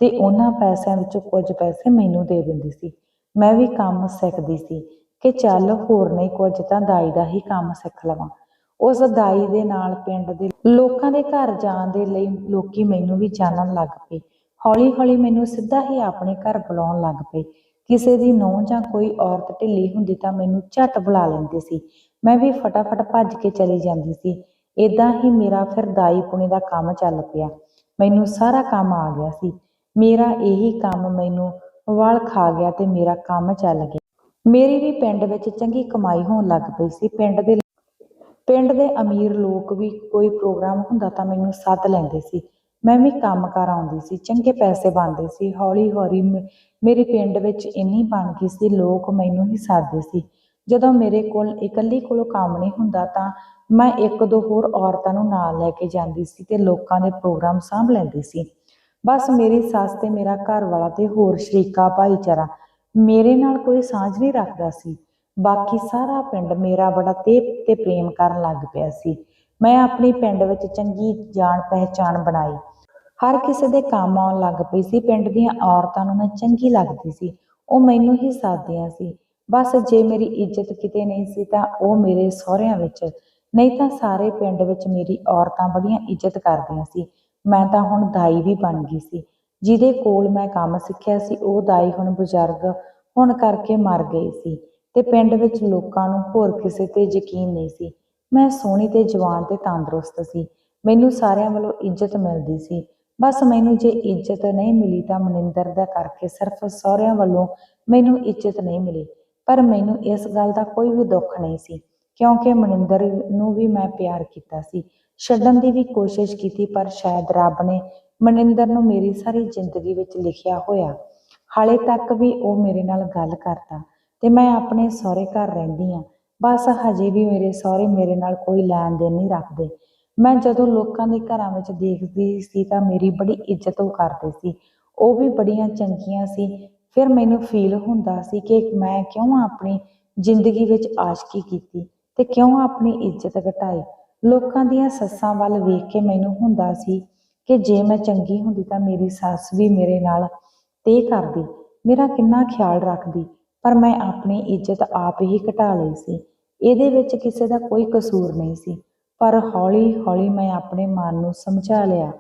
ਤੇ ਉਹਨਾਂ ਪੈਸਿਆਂ ਵਿੱਚੋਂ ਕੁਝ ਪੈਸੇ ਮੈਨੂੰ ਦੇ ਦਿੰਦੀ ਸੀ। ਮੈਂ ਵੀ ਕੰਮ ਸਿੱਖਦੀ ਸੀ ਕਿ ਚੱਲ ਹੋਰ ਨਹੀਂ ਕੁਝ ਤਾਂ ਦਾਈ ਦਾ ਹੀ ਕੰਮ ਸਿੱਖ ਲਵਾਂ। ਉਸ ਦਾਈ ਦੇ ਨਾਲ ਪਿੰਡ ਦੇ ਲੋਕਾਂ ਦੇ ਘਰ ਜਾਣ ਦੇ ਲਈ ਲੋਕੀ ਮੈਨੂੰ ਵੀ ਜਾਣਨ ਲੱਗ ਪਏ। ਹੌਲੀ ਹੌਲੀ ਮੈਨੂੰ ਸਿੱਧਾ ਹੀ ਆਪਣੇ ਘਰ ਬੁਲਾਉਣ ਲੱਗ ਪਏ। ਕਿਸੇ ਦੀ ਨੂੰਹ ਜਾਂ ਕੋਈ ਔਰਤ ਢਿੱਲੀ ਹੁੰਦੀ ਤਾਂ ਮੈਨੂੰ ਝੱਟ ਬੁਲਾ ਲੈਂਦੇ ਸੀ। ਮੈਂ ਵੀ ਫਟਾਫਟ ਭੱਜ ਕੇ ਚਲੀ ਜਾਂਦੀ ਸੀ। ਇਦਾਂ ਹੀ ਮੇਰਾ ਫਿਰ ਦਾਈ ਪੁਣੇ ਦਾ ਕੰਮ ਚੱਲ ਪਿਆ। ਮੈਨੂੰ ਸਾਰਾ ਕੰਮ ਆ ਗਿਆ ਸੀ। ਮੇਰਾ ਇਹੀ ਕੰਮ ਮੈਨੂੰ ਵਾਲ ਖਾ ਗਿਆ ਤੇ ਮੇਰਾ ਕੰਮ ਚੱਲ ਗਿਆ। ਮੇਰੀ ਵੀ ਪਿੰਡ ਵਿੱਚ ਚੰਗੀ ਕਮਾਈ ਹੋਣ ਲੱਗ ਪਈ ਸੀ। ਪਿੰਡ ਦੇ ਪਿੰਡ ਦੇ ਅਮੀਰ ਲੋਕ ਵੀ ਕੋਈ ਪ੍ਰੋਗਰਾਮ ਹੁੰਦਾ ਤਾਂ ਮੈਨੂੰ ਸੱਦ ਲੈਂਦੇ ਸੀ। ਮੈਂ ਵੀ ਕੰਮ ਕਰ ਆਉਂਦੀ ਸੀ, ਚੰਗੇ ਪੈਸੇ ਬਣਦੇ ਸੀ ਹੌਲੀ ਹੌਲੀ ਮੇ- ਮੇਰੇ ਪਿੰਡ ਵਿੱਚ ਇੰਨੀ ਬਣ ਗਈ ਸੀ, ਲੋਕ ਮੈਨੂੰ ਹੀ ਸੱਦਦੇ ਸੀ। ਜਦੋਂ ਮੇਰੇ ਕੋਲ ਇਕੱਲੀ ਕੋਲੋਂ ਕੰਮ ਨਹੀਂ ਹੁੰਦਾ ਤਾਂ ਮੈਂ ਇੱਕ ਦੋ ਹੋਰ ਔਰਤਾਂ ਨੂੰ ਨਾਲ ਲੈ ਕੇ ਜਾਂਦੀ ਸੀ ਤੇ ਲੋਕਾਂ ਦੇ ਪ੍ਰੋਗਰਾਮ ਸਾਂਭ ਲੈਂਦੀ ਸੀ। ਬਸ ਮੇਰੀ ਸੱਸ ਤੇ ਮੇਰਾ ਘਰ ਵਾਲਾ ਤੇ ਹੋਰ ਸ਼ਰੀਕਾ ਭਾਈਚਾਰਾ, ਮੇਰੇ ਨਾਲ ਕੋਈ ਸਾਂਝ ਨਹੀਂ ਰੱਖਦਾ ਸੀ। ਬਾਕੀ ਸਾਰਾ ਪਿੰਡ ਮੇਰਾ ਬੜਾ ਤੇਪ ਤੇ ਪ੍ਰੇਮ ਕਰਨ ਲੱਗ ਪਿਆ ਸੀ। ਮੈਂ ਆਪਣੇ ਪਿੰਡ ਵਿੱਚ ਚੰਗੀ ਜਾਣ ਪਹਿਚਾਣ ਬਣਾਈ। ਹਰ ਕਿਸੇ ਦੇ ਕੰਮ ਆਉਣ ਲੱਗ ਪਈ ਸੀ। ਪਿੰਡ ਦੀਆਂ ਔਰਤਾਂ ਨੂੰ ਮੈਂ ਚੰਗੀ ਲੱਗਦੀ ਸੀ। ਉਹ ਮੈਨੂੰ ਹੀ ਸਾਥਦੀਆਂ ਸੀ। ਬਸ ਜੇ ਮੇਰੀ ਇੱਜ਼ਤ ਕਿਤੇ ਨਹੀਂ ਸੀ ਤਾਂ ਉਹ ਮੇਰੇ ਸਹੁਰਿਆਂ ਵਿੱਚ। ਨਹੀਂ ਤਾਂ ਸਾਰੇ ਪਿੰਡ ਵਿੱਚ ਮੇਰੀ ਔਰਤਾਂ ਬੜੀਆਂ ਇੱਜ਼ਤ ਕਰਦੀਆਂ ਸੀ। ਮੈਂ ਤਾਂ ਹੁਣ ਦਾਈ ਵੀ ਬਣ ਗਈ ਸੀ। ਜਿਹਦੇ ਕੋਲ ਮੈਂ ਕੰਮ ਸਿੱਖਿਆ ਸੀ, ਉਹ ਦਾਈ ਹੁਣ ਬਜ਼ੁਰਗ ਹੁਣ ਕਰਕੇ ਮਰ ਗਈ ਸੀ। ਤੇ ਪਿੰਡ ਵਿੱਚ ਲੋਕਾਂ ਨੂੰ ਹੋਰ ਕਿਸੇ ਤੇ ਯਕੀਨ ਨਹੀਂ ਸੀ। ਮੈਂ ਸੋਹਣੀ ਤੇ ਜਵਾਨ ਤੇ ਤੰਦਰੁਸਤ ਸੀ। ਮੈਨੂੰ ਸਾਰਿਆਂ ਵੱਲੋਂ ਇੱਜ਼ਤ ਮਿਲਦੀ ਸੀ। ਬਸ ਮੈਨੂੰ ਜੇ ਇੱਜ਼ਤ ਨਹੀਂ ਮਿਲੀ ਤਾਂ ਮਨਿੰਦਰ ਦਾ ਕਰਕੇ ਸਿਰਫ ਸਹੁਰਿਆਂ ਵੱਲੋਂ ਮੈਨੂੰ ਇੱਜ਼ਤ ਨਹੀਂ ਮਿਲੀ। ਪਰ ਮੈਨੂੰ ਇਸ ਗੱਲ ਦਾ ਕੋਈ ਵੀ ਦੁੱਖ ਨਹੀਂ ਸੀ, ਕਿਉਂਕਿ ਮਨਿੰਦਰ ਨੂੰ ਵੀ ਮੈਂ ਪਿਆਰ ਕੀਤਾ ਸੀ। ਛੱਡਣ ਦੀ ਵੀ ਕੋਸ਼ਿਸ਼ ਕੀਤੀ, ਪਰ ਸ਼ਾਇਦ ਰੱਬ ਨੇ ਮਨਿੰਦਰ ਨੂੰ ਮੇਰੀ ਸਾਰੀ ਜ਼ਿੰਦਗੀ ਵਿੱਚ ਲਿਖਿਆ ਹੋਇਆ। ਹਾਲੇ ਤੱਕ ਵੀ ਉਹ ਮੇਰੇ ਨਾਲ ਗੱਲ ਕਰਦਾ। ਤੇ ਮੈਂ ਆਪਣੇ ਸਹੁਰੇ ਘਰ ਰਹਿੰਦੀ ਆ ਬਸ ਹਜੇ ਵੀ ਮੇਰੇ ਸਹੁਰੇ ਮੇਰੇ ਨਾਲ ਕੋਈ ਲੈਣ ਦੇਣ ਨਹੀਂ ਰੱਖਦੇ। ਮੈਂ ਜਦੋਂ ਲੋਕਾਂ ਦੇ ਘਰਾਂ ਵਿੱਚ ਦੇਖਦੀ ਸੀ ਤਾਂ ਮੇਰੀ ਬੜੀ ਇੱਜ਼ਤ ਉਹ ਕਰਦੇ ਸੀ। ਉਹ ਵੀ ਬੜੀਆਂ ਚੰਗੀਆਂ ਸੀ। ਫਿਰ ਮੈਨੂੰ ਫੀਲ ਹੁੰਦਾ ਸੀ ਕਿ ਮੈਂ ਕਿਉਂ ਆਪਣੀ ਜ਼ਿੰਦਗੀ ਵਿੱਚ ਆਸ਼ਕੀ ਕੀਤੀ ਤੇ ਕਿਉਂ ਆਪਣੀ ਇੱਜ਼ਤ ਘਟਾਈ। ਲੋਕਾਂ ਦੀਆਂ ਸੱਸਾਂ ਵੱਲ ਵੇਖ ਕੇ ਮੈਨੂੰ ਹੁੰਦਾ ਸੀ ਕਿ ਜੇ ਮੈਂ ਚੰਗੀ ਹੁੰਦੀ ਤਾਂ ਮੇਰੀ ਸੱਸ ਵੀ ਮੇਰੇ ਨਾਲ ਤੇ ਕਰਦੀ। ਮੇਰਾ ਕਿੰਨਾ ਖਿਆਲ ਰੱਖਦੀ। ਪਰ ਮੈਂ ਆਪਣੀ ਇੱਜ਼ਤ ਆਪ ਹੀ ਘਟਾ ਲਈ ਸੀ। ਇਹਦੇ ਵਿੱਚ ਕਿਸੇ ਦਾ ਕੋਈ ਕਸੂਰ ਨਹੀਂ ਸੀ। ਪਰ ਹੌਲੀ ਹੌਲੀ ਮੈਂ ਆਪਣੇ ਮਨ ਨੂੰ ਸਮਝਾ ਲਿਆ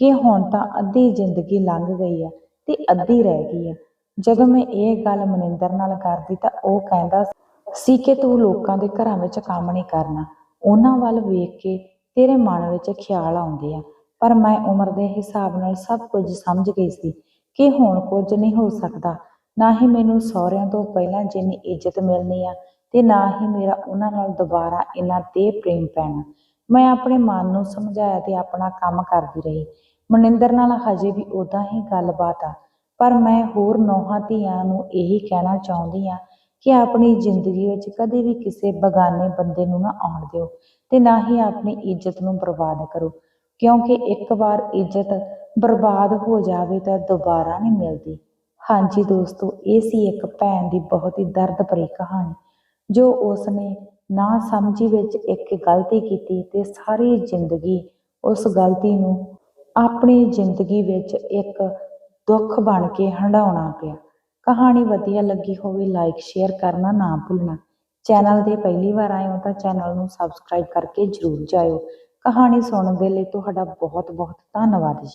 ਕਿ ਹੁਣ ਤਾਂ ਅੱਧੀ ਜ਼ਿੰਦਗੀ ਲੰਘ ਗਈ ਆ ਤੇ ਅੱਧੀ ਰਹਿ ਗਈ ਹੈ ਜਦੋਂ ਮੈਂ ਇਹ ਗੱਲ ਮਨਿੰਦਰ ਨਾਲ ਕਰਦੀ ਤਾਂ ਉਹ ਕਹਿੰਦਾ ਸੀ ਕਿ ਤੂੰ ਲੋਕਾਂ ਦੇ ਘਰਾਂ ਵਿੱਚ ਕੰਮ ਨਹੀਂ ਕਰਨਾ। ਉਹਨਾਂ ਵੱਲ ਵੇਖ ਕੇ ਤੇਰੇ ਮਨ ਵਿੱਚ ਖਿਆਲ ਆਉਂਦੇ ਆ। ਪਰ ਮੈਂ ਉਮਰ ਦੇ ਹਿਸਾਬ ਨਾਲ ਸਭ ਕੁਝ ਸਮਝ ਗਈ ਸੀ ਕਿ ਹੁਣ ਕੁਝ ਨਹੀਂ ਹੋ ਸਕਦਾ। ਨਾ ਹੀ ਮੈਨੂੰ ਸਹੁਰਿਆਂ ਤੋਂ ਪਹਿਲਾਂ ਜਿੰਨੀ ਇੱਜ਼ਤ ਮਿਲਣੀ ਆ ਤੇ ਨਾ ਹੀ ਮੇਰਾ ਉਹਨਾਂ ਨਾਲ ਦੁਬਾਰਾ ਇੰਨਾ ਤੇ ਪ੍ਰੇਮ ਪੈਣਾ। ਮੈਂ ਆਪਣੇ ਮਨ ਨੂੰ ਸਮਝਾਇਆ ਤੇ ਆਪਣਾ ਕੰਮ ਕਰਦੀ ਰਹੀ। ਮਨਿੰਦਰ ਨਾਲ ਹਜੇ ਵੀ ਉਦਾਂ ਹੀ ਗੱਲਬਾਤ ਆ, ਪਰ ਮੈਂ ਹੋਰ ਨੌਹਾਂ ਧੀਆਂ ਨੂੰ ਇਹੀ ਕਹਿਣਾ ਚਾਹੁੰਦੀ ਆ ਕਿ ਆਪਣੀ ਜ਼ਿੰਦਗੀ ਵਿੱਚ ਕਦੇ ਵੀ ਕਿਸੇ ਬਗਾਨੇ ਬੰਦੇ ਨੂੰ ਨਾ ਆਉਣ ਦਿਓ ਤੇ ਨਾ ਹੀ ਆਪਣੀ ਇੱਜ਼ਤ ਨੂੰ ਬਰਬਾਦ ਕਰੋ, ਕਿਉਂਕਿ ਇੱਕ ਵਾਰ ਇੱਜ਼ਤ ਬਰਬਾਦ ਹੋ ਜਾਵੇ ਤਾਂ ਦੁਬਾਰਾ ਨਹੀਂ ਮਿਲਦੀ। ਹਾਂਜੀ ਦੋਸਤੋ, ਇਹ ਸੀ ਇੱਕ ਭੈਣ ਦੀ ਬਹੁਤ ਹੀ ਦਰਦ ਭਰੀ ਕਹਾਣੀ, ਜੋ ਉਸਨੇ ਨਾ ਸਮਝੀ ਵਿੱਚ ਇੱਕ ਗਲਤੀ ਕੀਤੀ ਤੇ ਸਾਰੀ ਜ਼ਿੰਦਗੀ ਉਸ ਗਲਤੀ ਨੂੰ ਆਪਣੀ ਜ਼ਿੰਦਗੀ ਵਿੱਚ ਇੱਕ ਦੁੱਖ ਬਣ ਕੇ ਹੰਢਾਉਣਾ ਪਿਆ। ਕਹਾਣੀ ਵਧੀਆ ਲੱਗੀ ਹੋਵੇ ਲਾਈਕ ਸ਼ੇਅਰ ਕਰਨਾ ਨਾ ਭੁੱਲਣਾ। ਚੈਨਲ ਤੇ ਪਹਿਲੀ ਵਾਰ ਆਏ ਹੋ ਤਾਂ ਚੈਨਲ ਨੂੰ ਸਬਸਕ੍ਰਾਈਬ ਕਰਕੇ ਜਰੂਰ ਜਾਇਓ। ਕਹਾਣੀ ਸੁਣਨ ਦੇ ਲਈ ਤੁਹਾਡਾ ਬਹੁਤ ਬਹੁਤ ਧੰਨਵਾਦ ਜੀ।